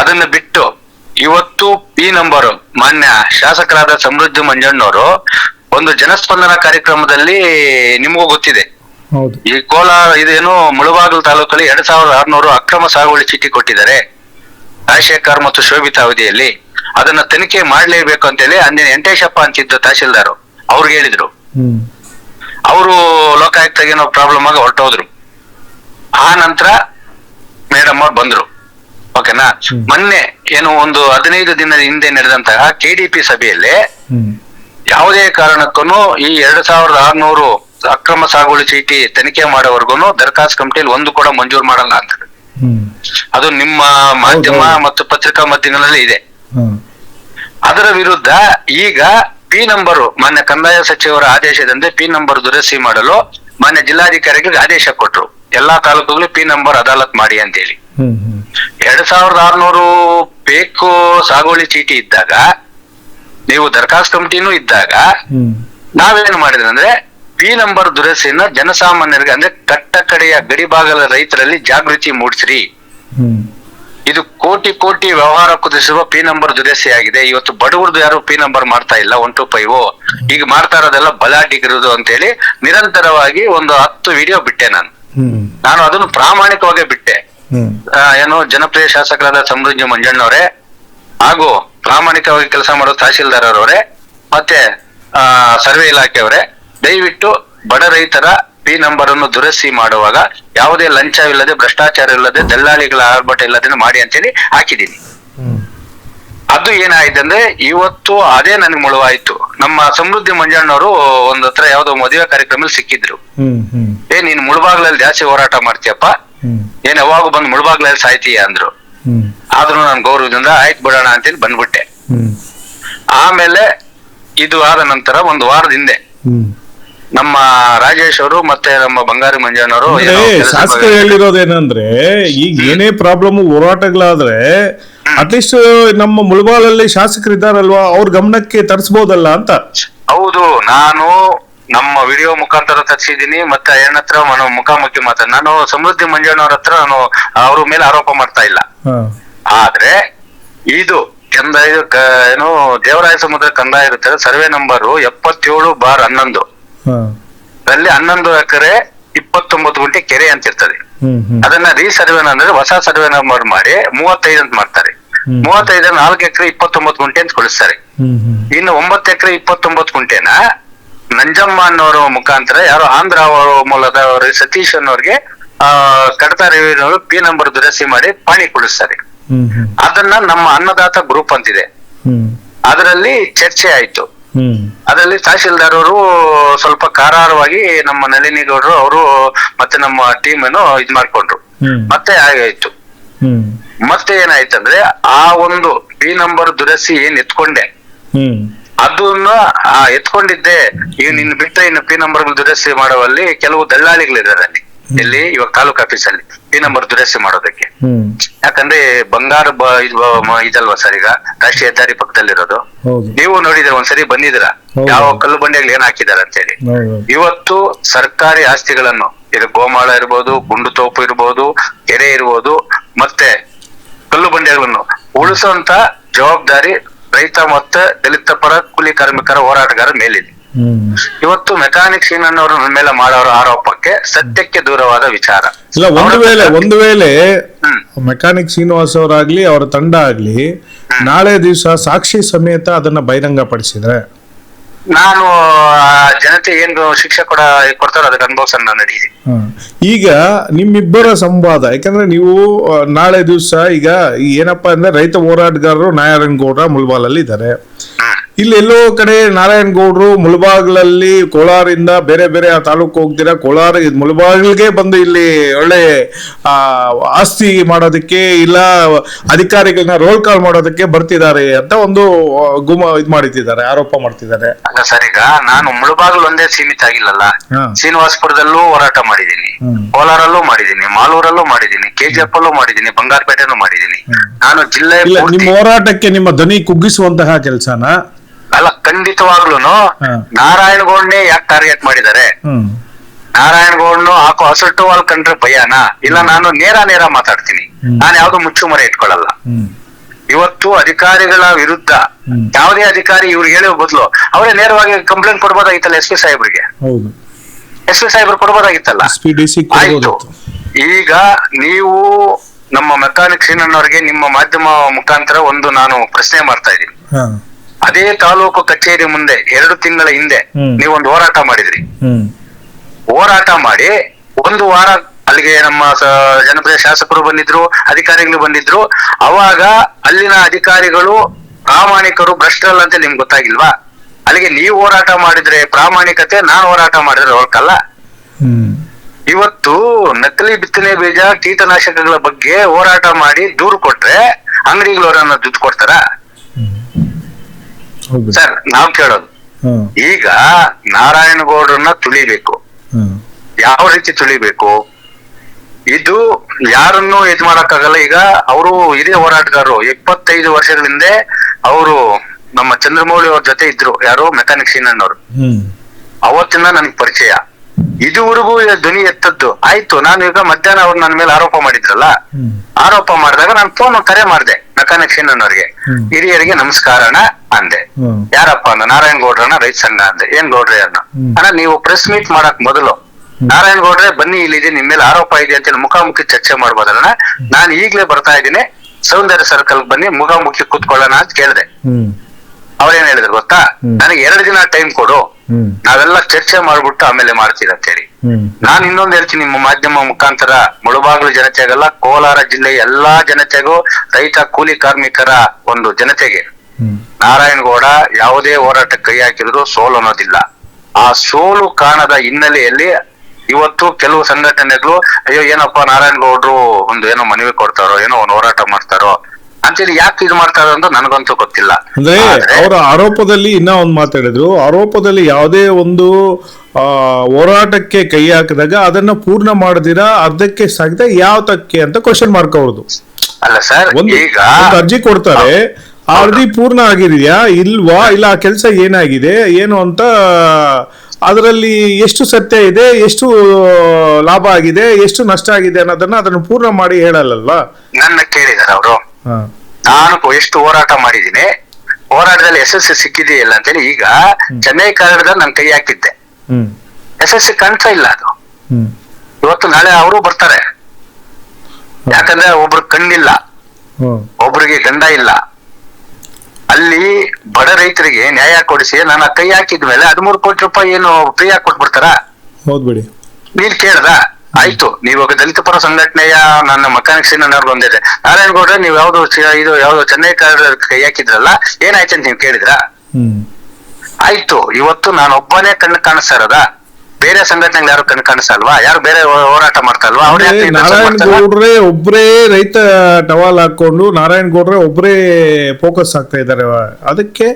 ಅದನ್ನ ಬಿಟ್ಟು ಇವತ್ತು ಪಿ ನಂಬರ್ ಮಾನ್ಯ ಶಾಸಕರಾದ ಸಮೃದ್ಧಿ ಮಂಜಣ್ಣವರು ಒಂದು ಜನಸ್ಪಂದನ ಕಾರ್ಯಕ್ರಮದಲ್ಲಿ ನಿಮಗೂ ಗೊತ್ತಿದೆ. ಹೌದು. ಈ ಕೋಲಾರ ಇದೇನು ಮುಳಬಾಗಿಲು ತಾಲೂಕಲ್ಲಿ ಎರಡ್ ಸಾವಿರದ ಆರ್ನೂರು ಅಕ್ರಮ ಸಾಗುವಳಿ ಚೀಟಿ ಕೊಟ್ಟಿದ್ದಾರೆ. ರಾಜಶೇಖರ್ ಮತ್ತು ಶೋಭಿತಾ ಅವಧಿಯಲ್ಲಿ. ಅದನ್ನ ತನಿಖೆ ಮಾಡ್ಲೇಬೇಕು ಅಂತೇಳಿ ಅಂದಿನ ಎಂಟೇಶಪ್ಪ ಅಂತಿದ್ದ ತಹಶೀಲ್ದಾರ್ ಅವ್ರಿಗೆ ಹೇಳಿದ್ರು. ಹ್ಮ್. ಅವರು ಲೋಕಾಯುಕ್ತಗೆ ಏನೋ ಪ್ರಾಬ್ಲಮ್ ಆಗಿ ಹೊರಟೋದ್ರು. ಆ ನಂತರ ಮೇಡಮ್ ಅವ್ರು ಬಂದ್ರು. ಓಕೆನಾ? ಹ್ಮ್. ಮೊನ್ನೆ ಏನು ಒಂದು ಹದಿನೈದು ದಿನದ ಹಿಂದೆ ನಡೆದಂತಹ ಕೆಡಿಪಿ ಸಭೆಯಲ್ಲಿ ಹ್ಮ್. ಯಾವುದೇ ಕಾರಣಕ್ಕೂ ಈ ಎರಡ್ ಸಾವಿರದ ಆರ್ನೂರು ಅಕ್ರಮ ಸಾಗುವಳಿ ಚೀಟಿ ತನಿಖೆ ಮಾಡೋವರೆಗೂ ದರಖಾಸ್ತು ಕಮಿಟಿಯಲ್ಲಿ ಒಂದು ಕೂಡ ಮಂಜೂರು ಮಾಡಲ್ಲ ಅಂತ. ಅದು ನಿಮ್ಮ ಮಾಧ್ಯಮ ಮತ್ತು ಪತ್ರಿಕಾ ಮಾಧ್ಯಮಗಳಲ್ಲಿ ಇದೆ. ಅದರ ವಿರುದ್ಧ ಈಗ ಪಿ ನಂಬರ್ ಮಾನ್ಯ ಕಂದಾಯ ಸಚಿವರ ಆದೇಶದಂತೆ ಪಿ ನಂಬರ್ ದುರಸ್ತಿ ಮಾಡಲು ಮಾನ್ಯ ಜಿಲ್ಲಾಧಿಕಾರಿಗೆ ಆದೇಶ ಕೊಟ್ರು. ಎಲ್ಲಾ ತಾಲೂಕುಗಳು ಪಿ ನಂಬರ್ ಅದಾಲತ್ ಮಾಡಿ ಅಂತ ಹೇಳಿ ಎರಡ್ ಸಾವಿರದ ಆರ್ನೂರು ಬೇಕು ಸಾಗುವಳಿ ಚೀಟಿ ಇದ್ದಾಗ ನೀವು ದರಖಾಸ್ತು ಕಮಿಟಿನೂ ಇದ್ದಾಗ ನಾವೇನು ಮಾಡಿದ್ವಿ ಅಂದ್ರೆ ಪಿ ನಂಬರ್ ದುರಸ್ತಿನ ಜನಸಾಮಾನ್ಯರಿಗೆ ಅಂದ್ರೆ ಕಟ್ಟ ಕಡೆಯ ಗಡಿಭಾಗದ ರೈತರಲ್ಲಿ ಜಾಗೃತಿ ಮೂಡಿಸ್ರಿ. ಇದು ಕೋಟಿ ಕೋಟಿ ವ್ಯವಹಾರ ಕುದಿಸುವ ಪಿ ನಂಬರ್ ದುರಸ್ತಿ ಆಗಿದೆ ಇವತ್ತು ಬಡವರದು ಯಾರು ಪಿ ನಂಬರ್ ಮಾಡ್ತಾ ಇಲ್ಲ ಒನ್ ಟು ಫೈವ್ ಈಗ ಮಾಡ್ತಾ ಇರೋದೆಲ್ಲ ಅಂತ ಹೇಳಿ ನಿರಂತರವಾಗಿ ಒಂದು ಹತ್ತು ವಿಡಿಯೋ ಬಿಟ್ಟೆ ನಾನು. ನಾನು ಅದನ್ನು ಪ್ರಾಮಾಣಿಕವಾಗಿ ಬಿಟ್ಟೆ. ಏನು ಜನಪ್ರಿಯ ಶಾಸಕರಾದ ಸಮೃದ್ಧಿ ಮಂಜಣ್ಣವರೇ ಹಾಗೂ ಪ್ರಾಮಾಣಿಕವಾಗಿ ಕೆಲಸ ಮಾಡೋ ತಹಶೀಲ್ದಾರ್ ಅವರೇ ಮತ್ತೆ ಸರ್ವೆ ಇಲಾಖೆಯವರೇ ದಯವಿಟ್ಟು ಬಡ ರೈತರ ಪಿ ನಂಬರ್ ಅನ್ನು ದುರಸ್ತಿ ಮಾಡುವಾಗ ಯಾವುದೇ ಲಂಚವಿಲ್ಲದೆ ಭ್ರಷ್ಟಾಚಾರ ಇಲ್ಲದೆ ದಲ್ಲಾಳಿಗಳ ಆರ್ಭಟ ಇಲ್ಲದೆ ಮಾಡಿ ಅಂತೇಳಿ ಹಾಕಿದ್ದೀನಿ. ಅದು ಏನಾಯ್ತು ಅಂದ್ರೆ ಇವತ್ತು ಅದೇ ನನಗೆ ಮುಳುವಾಯ್ತು. ನಮ್ಮ ಸಮೃದ್ಧಿ ಮಂಜಣ್ಣವರು ಒಂದ್ ಹತ್ರ ಯಾವ್ದೋ ಮದುವೆ ಕಾರ್ಯಕ್ರಮದಲ್ಲಿ ಸಿಕ್ಕಿದ್ರು. ಏ ನೀನ್ ಮುಳುಬಾಗ್ಲಲ್ಲಿ ಜಾಸ್ತಿ ಹೋರಾಟ ಮಾಡ್ತೀಯಪ್ಪ. ಏನ್ ಯಾವಾಗ ಬಂದು ಮುಳುಬಾಗ್ಲಲ್ಲಿ ಸಾಯ್ತೀಯ ಅಂದ್ರು. ಆದ್ರೂ ನಾನು ಗೌರವದಿಂದ ಆಯ್ತು ಬಿಡೋಣ ಅಂತೇಳಿ ಬಂದ್ಬಿಟ್ಟೆ. ಆಮೇಲೆ ಇದು ಆದ ನಂತರ ಒಂದು ವಾರದ ಹಿಂದೆ ನಮ್ಮ ರಾಜೇಶ್ ಅವರು ಮತ್ತೆ ನಮ್ಮ ಬಂಗಾರಿ ಮಂಜನವರು ಶಾಸಕರು ಹೇಳಿರೋದೇನಂದ್ರೆ ಈಗ ಏನೇ ಪ್ರಾಬ್ಲಮ್ ಹೋರಾಟಗಳಾದ್ರೆ ಅಟ್ಲೀಸ್ಟ್ ನಮ್ಮ ಮುಳಬಾಲಲ್ಲಿ ಶಾಸಕರಿದ್ದಾರಲ್ವಾ? ಅವ್ರ ಗಮನಕ್ಕೆ ತರಿಸಬಹುದಲ್ಲ ಅಂತ. ಹೌದು ನಾನು ನಮ್ಮ ವಿಡಿಯೋ ಮುಖಾಂತರ ತರಿಸಿದ್ದೀನಿ ಮತ್ತೆ ಹತ್ರ ನಾನು ಮುಖಾಮುಖಿ ಮಾತಾಡ ನಾನು ಸಮೃದ್ಧಿ ಮಂಜಣ್ಣವ್ರ ಹತ್ರ ನಾನು ಅವ್ರ ಮೇಲೆ ಆರೋಪ ಮಾಡ್ತಾ ಇಲ್ಲ. ಆದ್ರೆ ಇದು ಕಂದಾಯ ಏನು ದೇವರಾಯ ಸಮುದ್ರ ಕಂದಾಯ ಇರುತ್ತೆ ಸರ್ವೆ ನಂಬರ್ ಎಪ್ಪತ್ತೇಳು ಬಾರ್ ಹನ್ನೊಂದು. ಅಲ್ಲಿ ಹನ್ನೊಂದು ಎಕರೆ ಇಪ್ಪತ್ತೊಂಬತ್ತು ಗುಂಟೆ ಕೆರೆ ಅಂತ ಇರ್ತದೆ. ಅದನ್ನ ರೀ ರೀಸರ್ವೆ ಅಂದ್ರೆ ಹೊಸ ಸರ್ವೆ ನಂಬರ್ ಮಾಡಿ ಮೂವತ್ತೈದು ಅಂತ ಮಾಡ್ತಾರೆ. ಹ್ಮ್. ಮೂವತ್ತೈದು ನಾಲ್ಕು ಎಕರೆ ಇಪ್ಪತ್ತೊಂಬತ್ತು ಗುಂಟೆ ಅಂತ ಕೊಡಿಸ್ತಾರೆ ಇನ್ನು ಒಂಬತ್ತು ಎಕರೆ ಇಪ್ಪತ್ತೊಂಬತ್ತು ಗುಂಟೆನ ನಂಜಮ್ಮ ಅನ್ನೋರ ಮುಖಾಂತರ ಯಾರೋ ಆಂಧ್ರ ಅವರ ಮೂಲದ ಅವರು ಸತೀಶ್ ಅನ್ನೋರ್ಗೆ ಆ ಕಡತ ಅವರು ಪಿ ನಂಬರ್ ದುರಸ್ತಿ ಮಾಡಿ ಪಾಣಿ ಕೊಡಿಸ್ತಾರೆ. ಅದನ್ನ ನಮ್ಮ ಅನ್ನದಾತ ಗ್ರೂಪ್ ಅಂತಿದೆ. ಅದರಲ್ಲಿ ಚರ್ಚೆ ಆಯ್ತು. ಅದರಲ್ಲಿ ತಹಶೀಲ್ದಾರ್ ಅವರು ಸ್ವಲ್ಪ ಕಾರಾರವಾಗಿ ನಮ್ಮ ನಳಿನಿ ಗೌಡರು ಅವರು ಮತ್ತೆ ನಮ್ಮ ಟೀಮ್ ಏನು ಇದ್ ಮಾಡ್ಕೊಂಡ್ರು. ಮತ್ತೆ ಹಾಗಾಯ್ತು ಆಯ್ತು. ಮತ್ತೆ ಏನಾಯ್ತಂದ್ರೆ ಆ ಒಂದು ಬಿ ನಂಬರ್ ದುರಸ್ತಿ ಏನ್ ಎತ್ಕೊಂಡೆ? ಅದನ್ನ ಎತ್ಕೊಂಡಿದ್ದೆ. ಈಗ ನಿನ್ ಬಿಟ್ರೆ ಇನ್ನು ಪಿ ನಂಬರ್ ದುರಸ್ತಿ ಮಾಡುವಲ್ಲಿ ಕೆಲವು ದಲ್ಲಾಳಿಗಳಿದ್ದಾರೆ ಅಲ್ಲಿ. ಎಲ್ಲಿ ಇವಾಗ ತಾಲೂಕ್ ಆಫೀಸ್ ಅಲ್ಲಿ ಪಿ ನಂಬರ್ ದುರಸ್ತಿ ಮಾಡೋದಕ್ಕೆ. ಯಾಕಂದ್ರೆ ಬಂಗಾರ ಇದಲ್ವಾ ಸರ್ ಈಗ? ರಾಷ್ಟ್ರೀಯ ಹೆದ್ದಾರಿ ಪಕ್ಕದಲ್ಲಿರೋದು. ನೀವು ನೋಡಿದ್ರೆ ಒಂದ್ಸರಿ ಬಂದಿದ್ದೀರಾ? ಹೌದು. ಯಾವ ಕಲ್ಲು ಬಂಡೆಗಳು ಏನ್ ಹಾಕಿದಾರ ಅಂತ ಹೇಳಿ ಇವತ್ತು ಸರ್ಕಾರಿ ಆಸ್ತಿಗಳನ್ನು ಇದು ಗೋಮಾಳ ಇರ್ಬೋದು ಗುಂಡು ತೋಪು ಇರ್ಬೋದು ಕೆರೆ ಇರ್ಬೋದು ಮತ್ತೆ ಕಲ್ಲು ಬಂಡೆಗಳನ್ನು ಉಳಿಸುವಂತ ಜವಾಬ್ದಾರಿ ರೈತ ಮತ್ತೆ ದಲಿತ ಪರ ಕೂಲಿ ಕಾರ್ಮಿಕರ ಹೋರಾಟಗಾರ ಮೇಲಿದೆ. ಇವತ್ತು ಮೆಕ್ಯಾನಿಕ್ಸ್ ಸೀನನ್ನವರು ನನ್ನ ಮೇಲೆ ಮಾಡೋರ ಆರೋಪಕ್ಕೆ ಸತ್ಯಕ್ಕೆ ದೂರವಾದ ವಿಚಾರ. ಇಲ್ಲ ಒಂದು ವೇಳೆ ಒಂದು ವೇಳೆ ಮೆಕ್ಯಾನಿಕ್ ಶ್ರೀನಿವಾಸ್ ಅವರಾಗ್ಲಿ ಅವರ ತಂಡ ಆಗ್ಲಿ ನಾಳೆ ದಿವಸ ಸಾಕ್ಷಿ ಸಮೇತ ಅದನ್ನ ಬಹಿರಂಗ ಪಡಿಸಿದ್ರೆ ನಾನು ಜನತೆ ಏನು ಶಿಕ್ಷೆ ಕೂಡ ಕೊಡ್ತಾರೋ ಅದಕ್ಕೆ ಅನುಭವಿಸೋಣ ನಡೀರಿ ಈಗ ನಿಮ್ಮಿಬ್ಬರ ಸಂವಾದ ಯಾಕಂದ್ರೆ ನೀವು ನಾಳೆ ದಿವಸ ಈಗ ಏನಪ್ಪಾ ಅಂದ್ರೆ ರೈತ ಹೋರಾಟಗಾರರು ನಾರಾಯಣಗೌಡ ಅಲ್ಲಿ ಇದ್ದಾರೆ. ಹ್ಮ್ ಇಲ್ಲಿ ಎಲ್ಲೋ ಕಡೆ ನಾರಾಯಣಗೌಡರು ಮುಳಬಾಗ್ಲಲ್ಲಿ ಕೋಲಾರಿಂದ ಬೇರೆ ಬೇರೆ ಆ ತಾಲೂಕು ಹೋಗ್ತೀರಾ? ಕೋಲಾರ ಮುಳಬಾಗ್ಲಿಗೆ ಬಂದು ಇಲ್ಲಿ ಒಳ್ಳೆ ಆ ಆಸ್ತಿ ಮಾಡೋದಕ್ಕೆ ಇಲ್ಲ ಅಧಿಕಾರಿಗಳನ್ನ ರೋಲ್ ಕಾಲ್ ಮಾಡೋದಕ್ಕೆ ಬರ್ತಿದ್ದಾರೆ ಅಂತ ಒಂದು ಗುಮ ಇದ್ ಮಾಡಿದ್ದಾರೆ ಆರೋಪ ಮಾಡ್ತಿದ್ದಾರೆ. ಅಲ್ಲ ಸರ್ ಈಗ ನಾನು ಮುಳಬಾಗ್ಲು ಒಂದೇ ಸೀಮಿತ ಆಗಿಲ್ಲಲ್ಲ. ಶ್ರೀನಿವಾಸಪುರದಲ್ಲೂ ಹೋರಾಟ ಮಾಡಿದ್ದೀನಿ. ಕೋಲಾರಲ್ಲೂ ಮಾಡಿದ್ದೀನಿ. ಮಾಲೂರಲ್ಲೂ ಮಾಡಿದ್ದೀನಿ. ಕೆಜಿಎಫ್ ಅಲ್ಲೂ ಮಾಡಿದ್ದೀನಿ. ಬಂಗಾರಪೇಟೆನೂ ಮಾಡಿದ್ದೀನಿ. ನಾನು ಜಿಲ್ಲೆ ನಿಮ್ಮ ಹೋರಾಟಕ್ಕೆ ನಿಮ್ಮ ಧ್ವನಿ ಕುಗ್ಗಿಸುವಂತಹ ಕೆಲಸನ? ಅಲ್ಲ ಖಂಡಿತವಾಗ್ಲೂನು ನಾರಾಯಣ ಗೌಡ್ನೇ ಯಾಕೆ ಟಾರ್ಗೆಟ್ ಮಾಡಿದ್ದಾರೆ? ನಾರಾಯಣ ಗೌಡ್ನು ಹಾಕೋ ಅಲ್ಲಿ ಕಂಡ್ರೆ ಭಯನಾ? ಇಲ್ಲ ನಾನು ನೇರ ನೇರ ಮಾತಾಡ್ತೀನಿ. ನಾನು ಯಾವ್ದು ಮುಚ್ಚುಮರೆ ಇಟ್ಕೊಳ್ಳಲ್ಲ. ಇವತ್ತು ಅಧಿಕಾರಿಗಳ ವಿರುದ್ಧ ಯಾವುದೇ ಅಧಿಕಾರಿ ಇವ್ರಿಗೆ ಹೇಳೋ ಬದಲು ಅವರೇ ನೇರವಾಗಿ ಕಂಪ್ಲೇಂಟ್ ಕೊಡ್ಬೋದಾಗಿತ್ತಲ್ಲ ಎಸ್ ಪಿ ಸಾಹೇಬ್ರಿಗೆ? ಎಸ್ ಪಿ ಸಾಹೇಬ್ರು ಕೊಡ್ಬೋದಾಗಿತ್ತಲ್ಲ? ಆಯ್ತು. ಈಗ ನೀವು ನಮ್ಮ ಮೆಕ್ಯಾನಿಕ್ ಅನ್ನೋರಿಗೆ ನಿಮ್ಮ ಮಾಧ್ಯಮ ಮುಖಾಂತರ ಒಂದು ನಾನು ಪ್ರಶ್ನೆ ಮಾಡ್ತಾ ಇದ್ದೀನಿ. ಅದೇ ತಾಲೂಕು ಕಚೇರಿ ಮುಂದೆ ಎರಡು ತಿಂಗಳ ಹಿಂದೆ. ನೀವೊಂದು ಹೋರಾಟ ಮಾಡಿದ್ರಿ. ಹೋರಾಟ ಮಾಡಿ ಒಂದು ವಾರ ಅಲ್ಲಿಗೆ ನಮ್ಮ ಜನಪ್ರಿಯ ಶಾಸಕರು ಬಂದಿದ್ರು ಅಧಿಕಾರಿಗಳು ಬಂದಿದ್ರು. ಅವಾಗ ಅಲ್ಲಿನ ಅಧಿಕಾರಿಗಳು ಪ್ರಾಮಾಣಿಕರು ಭ್ರಷ್ಟರಲ್ಲ ಅಂತ ನಿಮ್ಗೆ ಗೊತ್ತಾಗಿಲ್ವಾ? ಅಲ್ಲಿಗೆ ನೀವು ಹೋರಾಟ ಮಾಡಿದ್ರೆ ಪ್ರಾಮಾಣಿಕತೆ ನಾನು ಹೋರಾಟ ಮಾಡಿದ್ರೆ ಹೊರಕಲ್ಲ ಇವತ್ತು ನಕಲಿ ಬಿತ್ತನೆ ಬೀಜ ಕೀಟನಾಶಕಗಳ ಬಗ್ಗೆ ಹೋರಾಟ ಮಾಡಿ ದೂರು ಕೊಟ್ರೆ ಅಂಗಡಿಗಳವರನ್ನ ದುಡ್ಡು ಕೊಡ್ತಾರ? ಸರ್ ನಾವ್ ಕೇಳೋದು. ಈಗ ಈಗ ನಾರಾಯಣಗೌಡರನ್ನ ತುಳಿಬೇಕು. ಯಾವ ರೀತಿ ತುಳಿಬೇಕು? ಇದು ಯಾರನ್ನು ಇದ್ ಮಾಡಕ್ಕಾಗಲ್ಲ. ಈಗ ಅವರು ಹಿರಿಯ ಹೋರಾಟಗಾರರು ಇಪ್ಪತ್ತೈದು ವರ್ಷದ ಹಿಂದೆ ಅವರು ನಮ್ಮ ಚಂದ್ರಮೌಳಿ ಅವ್ರ ಜೊತೆ ಇದ್ರು. ಯಾರು ಮೆಕ್ಯಾನಿಕ್ ಸೀನ್ ಅನ್ನೋರು ಅವತ್ತಿಂದ ನನ್ಗೆ ಪರಿಚಯ. ಇದುವರೆಗೂ ಧ್ವನಿ ಎತ್ತದ್ದು. ಆಯ್ತು ನಾನು ಈಗ ಮಧ್ಯಾಹ್ನ ಅವ್ರು ನನ್ನ ಮೇಲೆ ಆರೋಪ ಮಾಡಿದ್ರಲ್ಲ? ಆರೋಪ ಮಾಡಿದಾಗ ನಾನು ಫೋನ್ ಕರೆ ಮಾಡಿದೆ ಮೆಕ್ಯಾನಿಕ್ ಅನ್ನೋರಿಗೆ. ಹಿರಿಯರಿಗೆ ನಮಸ್ಕಾರಣ ಅಂದೆ. ಯಾರಪ್ಪ ಅಂದ? ನಾರಾಯಣ ಗೌಡ್ರನ್ನ ರೈತ ಸಂಘ ಅಂದೆ. ಏನ್ ಗೌಡ್ರೆ ಅನ್ನ? ಅಣ್ಣ ನೀವು ಪ್ರೆಸ್ ಮೀಟ್ ಮಾಡಕ್ ಮೊದಲು. ನಾರಾಯಣ ಗೌಡ್ರೆ ಬನ್ನಿ ಇಲ್ಲಿದೆ ನಿಮ್ ಮೇಲೆ ಆರೋಪ ಇದೆ ಅಂತ ಮುಖಾಮುಖಿ ಚರ್ಚೆ ಮಾಡ್ಬೋದಲ್ಲ ನಾನು ಈಗ್ಲೇ ಬರ್ತಾ ಇದ್ದೀನಿ. ಸೌಂದರ್ಯ ಸರ್ಕಲ್ ಬನ್ನಿ ಮುಖಾಮುಖಿ ಕೂತ್ಕೊಳ್ಳೋಣ ಅಂತ ಕೇಳಿದೆ. ಅವ್ರೇನ್ ಹೇಳಿದ್ರು ಗೊತ್ತಾ? ನನಗೆ ಎರಡು ದಿನ ಟೈಮ್ ಕೊಡು. ನಾವೆಲ್ಲ ಚರ್ಚೆ ಮಾಡ್ಬಿಟ್ಟು ಆಮೇಲೆ ಮಾಡ್ತೀರ ಅಂತ ಹೇಳಿ. ನಾನ್ ಇನ್ನೊಂದ್ ಹೇಳ್ತೀನಿ ನಿಮ್ಮ ಮಾಧ್ಯಮ ಮುಖಾಂತರ ಮುಳುಬಾಗ್ಲು ಜನತೆಗಲ್ಲ ಕೋಲಾರ ಜಿಲ್ಲೆಯ ಎಲ್ಲಾ ಜನತೆಗೂ ರೈತ ಕೂಲಿ ಕಾರ್ಮಿಕರ ಒಂದು ಜನತೆಗೆ. ನಾರಾಯಣಗೌಡ ಯಾವುದೇ ಹೋರಾಟ ಕೈ ಹಾಕಿದ್ರು ಸೋಲು ಅನ್ನೋದಿಲ್ಲ. ಆ ಸೋಲು ಕಾಣದ ಹಿನ್ನೆಲೆಯಲ್ಲಿ ಇವತ್ತು ಕೆಲವು ಸಂಘಟನೆಗಳು ಅಯ್ಯೋ ಏನಪ್ಪಾ ನಾರಾಯಣಗೌಡ್ರು ಒಂದು ಏನೋ ಮನವಿ ಕೊಡ್ತಾರೋ ಏನೋ ಒಂದು ಹೋರಾಟ ಮಾಡ್ತಾರೋ ಅಂತೇಳಿ ಯಾಕೆ ಇದು ಮಾಡ್ತಾರೋ ಅಂತ ನನಗಂತೂ ಗೊತ್ತಿಲ್ಲ. ಅಂದ್ರೆ ಅವರ ಆರೋಪದಲ್ಲಿ ಇನ್ನ ಒಂದು ಮಾತಾಡಿದ್ರು ಆರೋಪದಲ್ಲಿ ಯಾವುದೇ ಒಂದು ಆ, ಹೋರಾಟಕ್ಕೆ ಕೈ ಹಾಕಿದಾಗ ಅದನ್ನ ಪೂರ್ಣ ಮಾಡದಿರಾ ಅರ್ಧಕ್ಕೆ ಸಾಗಿದ ಯಾವ ತಕ್ಕೆ ಅಂತ ಕ್ವಶನ್ ಮಾರ್ಕ್ ಅವ್ರದ್ದು. ಅಲ್ಲ ಸರ್ ಒಂದು ಅರ್ಜಿ ಕೊಡ್ತಾರೆ. ಆ ಅರ್ಜಿ ಪೂರ್ಣ ಆಗಿದೆಯಾ ಇಲ್ವಾ ಇಲ್ಲ ಆ ಕೆಲಸ ಏನಾಗಿದೆ ಏನು ಅಂತ ಅದರಲ್ಲಿ ಎಷ್ಟು ಸತ್ಯ ಇದೆ ಎಷ್ಟು ಲಾಭ ಆಗಿದೆ ಎಷ್ಟು ನಷ್ಟ ಆಗಿದೆ ಅನ್ನೋದನ್ನ ಅದನ್ನು ಪೂರ್ಣ ಮಾಡಿ ಹೇಳಲ್ಲ ನನ್ನ ಕೇಳಿದಾರೆ ಅವರು. ನಾನು ಎಷ್ಟು ಹೋರಾಟ ಮಾಡಿದ್ದೀನಿ ಹೋರಾಟದಲ್ಲಿ ಯಶಸ್ಸು ಸಿಕ್ಕಿದೆಯಲ್ಲ ಅಂತೇಳಿ ಈಗ ಚೆನ್ನೈ ಕನ್ನಡದ ನಾನು ಕೈ ಹಾಕಿದ್ದೆ. ಯಶಸ್ಸು ಕಾಣ್ತಾ ಇಲ್ಲ ಅದು. ಇವತ್ತು ನಾಳೆ ಅವರು ಬರ್ತಾರೆ. ಯಾಕಂದ್ರೆ ಒಬ್ರು ಕಣ್ಣಿಲ್ಲ. ಒಬ್ರಿಗೆ ಗಂಡ ಇಲ್ಲ. ಅಲ್ಲಿ ಬಡ ರೈತರಿಗೆ ನ್ಯಾಯ ಕೊಡಿಸಿ ನನ್ನ ಆ ಕೈ ಹಾಕಿದ್ಮೇಲೆ ಹದಿಮೂರು ಕೋಟಿ ರೂಪಾಯಿ ಏನು ಫ್ರೀ ಆಗಿ ಕೊಟ್ಬಿಡ್ತಾರ? ನೀನ್ ಕೇಳ್ದ? ಆಯ್ತು ನೀವು ದಲಿತ ಪರ ಸಂಘಟನೆಯ ನನ್ನ ಮೆಕ್ಯಾನಿಕ್ಸ್ ಅವ್ರಿಗೆ ಬಂದಿದೆ ನಾರಾಯಣ ಗೌಡ್ರೆ ನೀವು ಯಾವ್ದು ಚ- ಇದು ಯಾವ್ದು ಚೆನ್ನೈ ಕೈ ಹಾಕಿದ್ರಲ್ಲ ಏನಾಯ್ತು ಅಂತ ನೀವು ಕೇಳಿದ್ರ? ಹ್ಮ್. ಆಯ್ತು ಇವತ್ತು ನಾನು ಒಬ್ಬನೇ ಕಣ್ಣು ಕಾಣಿಸ್ತಾ ಇರೋದ ಬೇರೆ ಸಂಘಟನೆಗಳು ಯಾರು ಕಣ್ಣು ಕಾಣಿಸಲ್ವಾ? ಯಾರು ಬೇರೆ ಹೋ- ಹೋರಾಟ ಮಾಡ್ತಲ್ವಾ? ಅವ್ರ ಯಾಕೆ ಇದು ನಾರಾಯಣ್ ಮಾಡ್ತಾರ? ಗೌಡ್ರೆ ಒಬ್ರೇ ರೈತ ಟವಾಲ್ ಹಾಕೊಂಡು ನಾರಾಯಣ ಗೌಡ್ರೆ ಒಬ್ರೇ ಫೋಕಸ್ ಆಗ್ತಾ ಇದ್ದಾರೆ. ಅದಕ್ಕೆ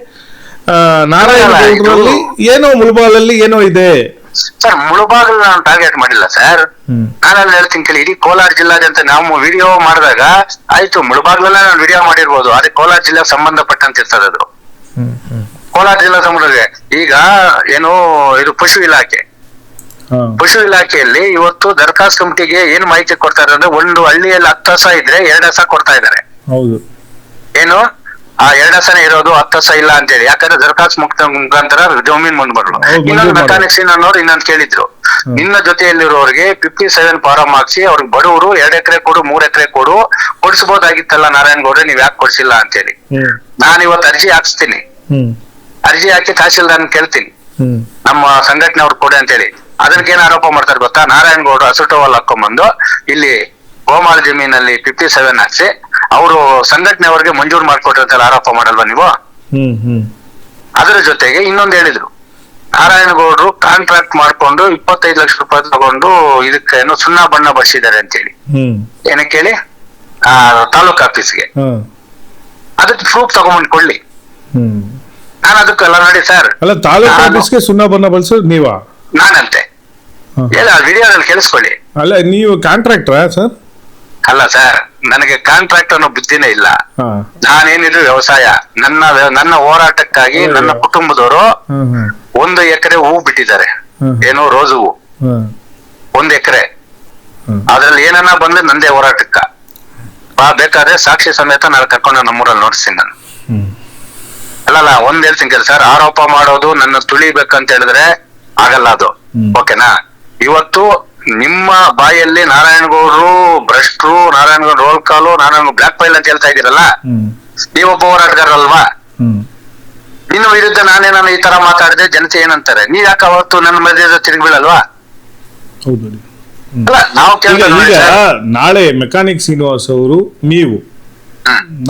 ಆ, ನಾರಾಯಣ್ ಅಲ್ಲ, ಇದು- ಗೌಡ್ರಲ್ಲಿ ಏನೋ ಮುಳುಬಾಲಲ್ಲಿ ಏನೋ ಇದೆ. ಸರ್ ಮುಳುಬಾಗಿಲು ನಾನು ಟಾರ್ಗೆಟ್ ಮಾಡಿಲ್ಲ ಸರ್ ನಾನು ಹೇಳ್ತೀನಿ ಕೇಳಿ ಇಡೀ ಕೋಲಾರ ಜಿಲ್ಲಾದ್ಯಂತ ನಾವು ವಿಡಿಯೋ ಮಾಡಿದಾಗ ಆಯ್ತು ಮುಳುಬಾಗ್ಲೆಲ್ಲ ನಾನು ವಿಡಿಯೋ ಮಾಡಿರ್ಬೋದು ಅದೇ ಕೋಲಾರ ಜಿಲ್ಲೆ ಸಂಬಂಧಪಟ್ಟಂತ ಇರ್ತದೆ ಅದು. ಕೋಲಾರ ಜಿಲ್ಲಾ ಸಮುದ್ರ ಈಗ ಏನು ಇದು ಪಶು ಇಲಾಖೆ. ಪಶು ಇಲಾಖೆಯಲ್ಲಿ ಇವತ್ತು ದರ್ಖಾಸ್ ಕಮಿಟಿಗೆ ಏನ್ ಮಾಹಿತಿ ಕೊಡ್ತಾರೆ ಅಂದ್ರೆ ಒಂದು ಹಳ್ಳಿಯಲ್ಲಿ ಹತ್ತು ಹಸ ಇದ್ರೆ ಎರಡು ಹಸ ಕೊಡ್ತಾ ಇದ್ದಾರೆ. ಏನು? ಆ ಎರಡು ಹಸನೇ ಇರೋದು ಹತ್ತು ಹಸ ಇಲ್ಲ ಅಂತೇಳಿ. ಯಾಕಂದ್ರೆ ದರ್ಖಾಸ್ ಮುಕ್ತ ಮುಖಾಂತರ ಜಮೀನ್ ಮುಂದ್ ಬರಲು. ಇನ್ನೊಂದು ಮೆಕಾನಿಕ್ಸ್ ಮೆಕ್ಯಾನಿಕ್ಸ್ ಅನ್ನೋರು ಇನ್ನೊಂದು ಕೇಳಿದ್ರು. ನಿನ್ನ ಜೊತೆಯಲ್ಲಿರೋರಿಗೆ ಫಿಫ್ಟಿ ಸೆವೆನ್ ಫಾರಂ ಹಾಕ್ಸಿ ಅವ್ರಿಗೆ ಬಡವರು ಎರಡ್ ಎಕರೆ ಕೊಡು ಮೂರ್ ಎಕರೆ ಕೊಡು ಕೊಡ್ಸಬಹುದಾಗಿತ್ತಲ್ಲ ನಾರಾಯಣ ಗೌಡ್ರೆ ನೀವ್ ಯಾಕೆ ಕೊಡ್ಸಿಲ್ಲ ಅಂತೇಳಿ. ಹೇಳಿ ನಾನು ಇವತ್ತು ಅರ್ಜಿ ಹಾಕ್ಸ್ತೀನಿ. ಅರ್ಜಿ ಹಾಕಿ ತಹಶೀಲ್ದಾರ್ ಕೇಳ್ತೀನಿ. ನಮ್ಮ ಸಂಘಟನೆ ಅವ್ರು ಕೊಡಿ ಅಂತೇಳಿ. ಅದಕ್ಕೆ ಏನ್ ಆರೋಪ ಮಾಡ್ತಾರೆ ಗೊತ್ತಾ? ನಾರಾಯಣ ಗೌಡ ಹಸುಟವಲ್ ಹಾಕೊಂಡ್ಬಂದು ಇಲ್ಲಿ ಗೋಮಾಳ ಜಮೀನಲ್ಲಿ ಫಿಫ್ಟಿ ಸೆವೆನ್ ಹಾಕ್ಸಿ ಅವರು ಸಂಘಟನೆ ಅವರಿಗೆ ಮಂಜೂರು ಮಾಡ್ಕೊಟ್ರೆ ಅಂತ ಆರೋಪ ಮಾಡಲ್ವಾ ನೀವು? ಅದರ ಜೊತೆಗೆ ಇನ್ನೊಂದು ಹೇಳಿದ್ರು. ನಾರಾಯಣಗೌಡರು ಕಾಂಟ್ರಾಕ್ಟ್ ಮಾಡ್ಕೊಂಡು ಇಪ್ಪತ್ತೈದು ಲಕ್ಷ ರೂಪಾಯಿ ತಗೊಂಡು ಇದಕ್ಕೆ ಏನೋ ಸುಣ್ಣ ಬಣ್ಣ ಬರ್ಸಿದ್ದಾರೆ ಅಂತೇಳಿ. ಏನಕ್ಕೆ ಹೇಳಿ ಆ ತಾಲೂಕ್ ಆಫೀಸ್ಗೆ. ಅದಕ್ಕೆ ಪ್ರೂಫ್ ತಗೊಂಡ್ಬಂದು ಕೊಡ್ಲಿ. ಹ್ಮ್. ನಾನು ಅದಕ್ಕೆಲ್ಲ ನೋಡಿ ಸರ್ ಅಲ್ಲ ತಾಲೂಕು ಆಫೀಸ್ಗೆ ಸುಣ್ಣ ಬಣ್ಣ ಬಳಸೋದು ನೀವಾ? ನಾನಂತೆ. ಹೇಳ ವಿಡಿಯೋದಲ್ಲಿ ಕೇಳಿಸ್ಕೊಳ್ಳಿ. ಅಲ್ಲ ನೀವು ಕಾಂಟ್ರಾಕ್ಟ್ರಾ ಸರ್ ಅಲ್ಲ ಸರ್ ನನಗೆ ಕಾಂಟ್ರಾಕ್ಟ್ ಅನ್ನೋ ಬುದ್ಧಿನೇ ಇಲ್ಲ. ನಾನೇನಿದ್ರು ವ್ಯವಸಾಯ. ನನ್ನ ನನ್ನ ಹೋರಾಟಕ್ಕಾಗಿ ನನ್ನ ಕುಟುಂಬದವರು ಒಂದು ಎಕರೆ ಹೂ ಬಿಟ್ಟಿದ್ದಾರೆ. ಏನೋ ಏನು ಹೂವು ಒಂದ್ ಎಕರೆ. ಅದ್ರಲ್ಲಿ ಏನನ್ನ ಬಂದ್ರೆ ನಂದೇ ಹೋರಾಟಕ್ಕ. ಬಾ ಬೇಕಾದ್ರೆ ಸಾಕ್ಷಿ ಸಮೇತ ನಾನು ಕರ್ಕೊಂಡು ನಮ್ಮೂರಲ್ಲಿ ನೋಡ್ತೀನಿ ನಾನು. ಅಲ್ಲಲ್ಲ ಒಂದ್ ಹೇಳ್ತೀನಿ ಕೇಳಿ ಸರ್ ಆರೋಪ ಮಾಡೋದು ನನ್ನ ತುಳಿಬೇಕಂತ ಹೇಳಿದ್ರೆ ಆಗಲ್ಲ ಅದು. ಓಕೆನಾ? ಇವತ್ತು ನಿಮ್ಮ ಬಾಯಲ್ಲಿ ನಾರಾಯಣಗೌಡರು ಭ್ರಷ್ಟರು Narayanagowda roll call Narayana black file ಅಂತ ಹೇಳ್ತಾ ಇದೀರಲ್ಲ ನೀವು ನೀವೊಬ್ಬ ಹೋರಾಟಗಾರಲ್ವಾ ಅಲ್ವಾ ನಿನ್ನ ವಿರುದ್ಧ ನಾನೇ ನಾನು ಈ ತರ ಮಾತಾಡಿದೆ ಜನತೆ ಏನಂತಾರೆ? ನೀವ್ ಯಾಕೆ ಅವತ್ತು ನನ್ನ ಮಧ್ಯದ ತಿರುಗಿ ಬೀಳಲ್ವಾ. ಅಲ್ಲ ನಾವು ಈಗ ಈಗ. ನಾಳೆ ಮೆಕ್ಯಾನಿಕ್ ಶ್ರೀನಿವಾಸ್ ಅವರು ನೀವು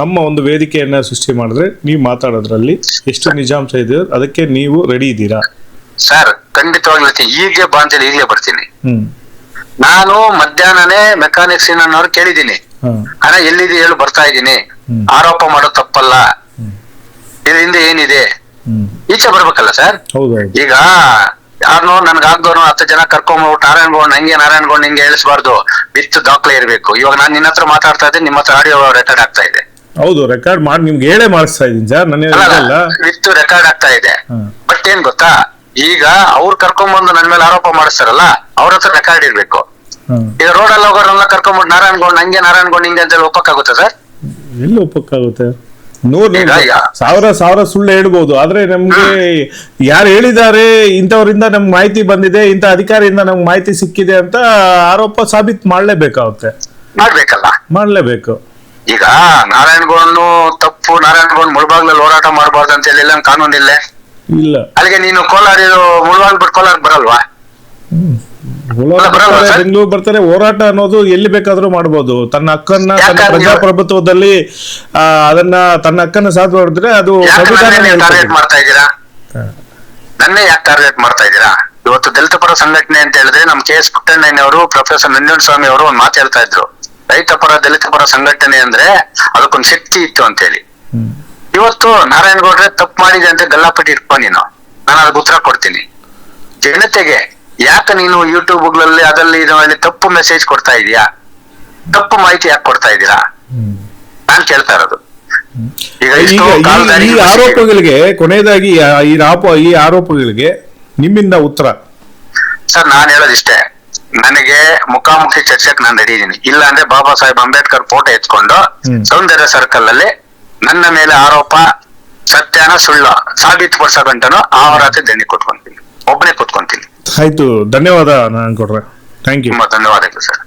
ನಮ್ಮ ಒಂದು ವೇದಿಕೆಯನ್ನ ಸೃಷ್ಟಿ ಮಾಡಿದ್ರೆ ನೀವು ಮಾತಾಡೋದ್ರಲ್ಲಿ ಎಷ್ಟು ನಿಜಾಂಶ ಇದೆಯೋ ಅದಕ್ಕೆ ನೀವು ರೆಡಿ ಇದ್ದೀರಾ? ಸರ್ ಖಂಡಿತವಾಗಿ. ಈಗಲೇ ಬಾ ಅಂತೇಳಿ ಈಗಲೇ ಬರ್ತೀನಿ. ನಾನು ಮಧ್ಯಾಹ್ನನೇ ಮೆಕ್ಯಾನಿಕ್ಸ್ ಅನ್ನೋರು ಕೇಳಿದ್ದೀನಿ. ಅಣ್ಣ ಎಲ್ಲಿದೆ ಹೇಳು ಬರ್ತಾ ಇದ್ದೀನಿ. ಆರೋಪ ಮಾಡೋ ತಪ್ಪಲ್ಲ. ಇದರಿಂದ ಏನಿದೆ? ಈಚೆ ಬರ್ಬೇಕಲ್ಲ ಸರ್? ಹೌದು ಈಗ ಯಾರನ್ನೋ ನನ್ಗೆ ಆಗ್ದವ್ರು ಹತ್ತು ಜನ ಕರ್ಕೊಂಡ್ಬಿಟ್ಟು ಹಂಗೆ ನಾರಾಯಣ್ ನಾರಾಯಣಗೌಡ್ ಹಿಂಗೆ ಹೇಳಿಸ್ಬಾರ್ದು. ವಿತ್ ದಾಖಲೆ ಇರ್ಬೇಕು. ಇವಾಗ ನಾನು ನಿನ್ನ ಹತ್ರ ಮಾತಾಡ್ತಾ ಇದ್ದೀನಿ ನಿಮ್ಮ ಹತ್ರ ಆಡಿಯೋ ರೆಕಾರ್ಡ್ ಆಗ್ತಾ ಇದೆ. ಹೌದು ರೆಕಾರ್ಡ್ ಮಾಡಿ ನಿಮ್ಗೆ ಹೇಳೇ ಮಾಡಿಸ್ತಾ ಇದ್ದೀನಿ ಸರ್. ನನ್ನ ವಿತ್ ರೆಕಾರ್ಡ್ ಆಗ್ತಾ ಇದೆ. ಬಟ್ ಏನ್ ಗೊತ್ತಾ? ಈಗ ಅವ್ರು ಕರ್ಕೊಂಡ್ಬಂದು ನನ್ ಮೇಲೆ ಆರೋಪ ಮಾಡಿಸ್ತಾರಲ್ಲ ಅವ್ರ ಹತ್ರ ರೆಕಾರ್ಡ್ ಇರ್ಬೇಕು. ಈಗ ರೋಡ್ ಅಲ್ಲಿ ಹೋಗೋರೆಲ್ಲ ಕರ್ಕೊಂಡ್ಬಿಟ್ಟು ನಾರಾಯಣಗೌಡ್ ನಂಗೆ ನಾರಾಯಣಗೌಡ್ ಹಿಂಗೆ ಅಂತ ಹೇಳಿ ಒಪ್ಪಕ್ಕಾಗುತ್ತೆ ಸರ್? ಎಲ್ಲಿ ಒಪ್ಪಕ್ಕಾಗುತ್ತೆ? ನೂರ್ ಸಾವಿರ ಸಾವಿರ ಸುಳ್ಳು ಹೇಳ್ಬೋದು ಆದ್ರೆ ನಮ್ಗೆ ಯಾರು ಹೇಳಿದ್ದಾರೆ ಇಂಥವರಿಂದ ನಮ್ಗೆ ಮಾಹಿತಿ ಬಂದಿದೆ ಇಂಥ ಅಧಿಕಾರಿಯಿಂದ ನಮ್ಗೆ ಮಾಹಿತಿ ಸಿಕ್ಕಿದೆ ಅಂತ ಆರೋಪ ಸಾಬೀತು ಮಾಡ್ಲೇಬೇಕಾಗುತ್ತೆ. ಮಾಡ್ಬೇಕಲ್ಲ? ಮಾಡ್ಲೇಬೇಕು. ಈಗ ನಾರಾಯಣಗೌಡ್ನು ತಪ್ಪು ನಾರಾಯಣಗೌಡ್ ಮುಳಬಾಗ್ಲಲ್ಲಿ ಹೋರಾಟ ಮಾಡಬಾರ್ದು ಅಂತ ಹೇಳಿ ಕಾನೂನು ಕಾನೂನಿಲ್ಲ. ಇಲ್ಲ. ಅಲ್ಲಿಗೆ ನೀನು ಕೋಲಾರ ಬಿಟ್ಟು ಕೋಲಾರ ಬರಲ್ವಾ? ಬೆಂಗಳೂರು ಬರ್ತಾರೆ ಹೋರಾಟ ಅನ್ನೋದು ಎಲ್ಲಿ ಬೇಕಾದ್ರೂ ಮಾಡಬಹುದು ತನ್ನ ಹಕ್ಕನ್ನ ತನ್ನ ಪ್ರಜಾಪ್ರಭುತ್ವದಲ್ಲಿ ಅದನ್ನ ತನ್ನ ಹಕ್ಕನ್ನ ಸಾಧು ಮಾಡಿದ್ರೆ ಅದು ಟಾರ್ಗೆಟ್ ಮಾಡ್ತಾ ಇದ್ದೀರಾ? ನನ್ನೇ ಯಾಕೆ ಟಾರ್ಗೆಟ್ ಮಾಡ್ತಾ ಇದ್ದೀರಾ? ಇವತ್ತು ದಲಿತ ಪರ ಸಂಘಟನೆ ಅಂತ ಹೇಳಿದ್ರೆ ನಮ್ ಕೆ ಎಸ್ ಪುಟ್ಟಣ್ಣಯ್ಯನವರು ಪ್ರೊಫೆಸರ್ ನಂಜನ್ ಸ್ವಾಮಿ ಅವರು ಒಂದ್ ಮಾತು ಹೇಳ್ತಾ ಇದ್ರು. ರೈತ ಪರ ದಲಿತ ಪರ ಸಂಘಟನೆ ಅಂದ್ರೆ ಅದಕ್ಕೊಂದು ಶಕ್ತಿ ಇತ್ತು ಅಂತ ಹೇಳಿ ನಾರಾಯಣ ಗೌಡ್ರೆ ತಪ್ಪು ಮಾಡಿದೆ ಅಂತ ಗಲ್ಲಾಪಟ್ಟಿ ಇಟ್ಕೊ ನೀನು. ನಾನು ಅದಕ್ಕೆ ಉತ್ತರ ಕೊಡ್ತೀನಿ. ಜನತೆಗೆ ಯಾಕೆ ನೀನು ಯೂಟ್ಯೂಬ್ಗಳಲ್ಲಿ ಅದಲ್ಲಿ ಇದರಲ್ಲಿ ತಪ್ಪು ಮೆಸೇಜ್ ಕೊಡ್ತಾ ಇದೀಯಾ? ತಪ್ಪು ಮಾಹಿತಿ ಯಾಕೆ ಕೊಡ್ತಾ ಇದ್ದೀರಾ ನಾನು ಕೇಳ್ತಾ ಇರೋದು. ಈ- ಆರೋಪಗಳಿಗೆ ಕೊನೆಯದಾಗಿ ಈ ಆಪ ಈ ಆರೋಪಗಳಿಗೆ ನಿಮ್ಮಿಂದ ಉತ್ತರ? ಸರ್ ನಾನ್ ಹೇಳೋದಿಷ್ಟೇ ನನಗೆ ಮುಖಾಮುಖಿ ಚರ್ಚೆಗೆ ನಾನು ರೆಡಿ ಇದ್ದೀನಿ ಇಲ್ಲ ಅಂದ್ರೆ ಬಾಬಾ ಸಾಹೇಬ್ ಅಂಬೇಡ್ಕರ್ ಫೋಟೋ ಎತ್ಕೊಂಡು. ಸೌಂದರ್ಯ ಸರ್ಕಲ್ ಅಲ್ಲಿ ನನ್ನ ಮೇಲೆ ಆರೋಪ ಸತ್ಯನ ಸುಳ್ಳ ಸಾಬೀತುಪಡಿಸೋ ಗಂಟನು ಆ ರಾತ್ರಿ ದಣಿ ಕೊಟ್ಕೊಂತೀನಿ ಒಬ್ಬನೇ ಕೂತ್ಕೊಂತೀನಿ. ಆಯ್ತು ಧನ್ಯವಾದ ನಾನು ಕೊಡ್ರೆ ಥ್ಯಾಂಕ್ ಯು ತುಂಬಾ ಧನ್ಯವಾದಗಳು ಸರ್.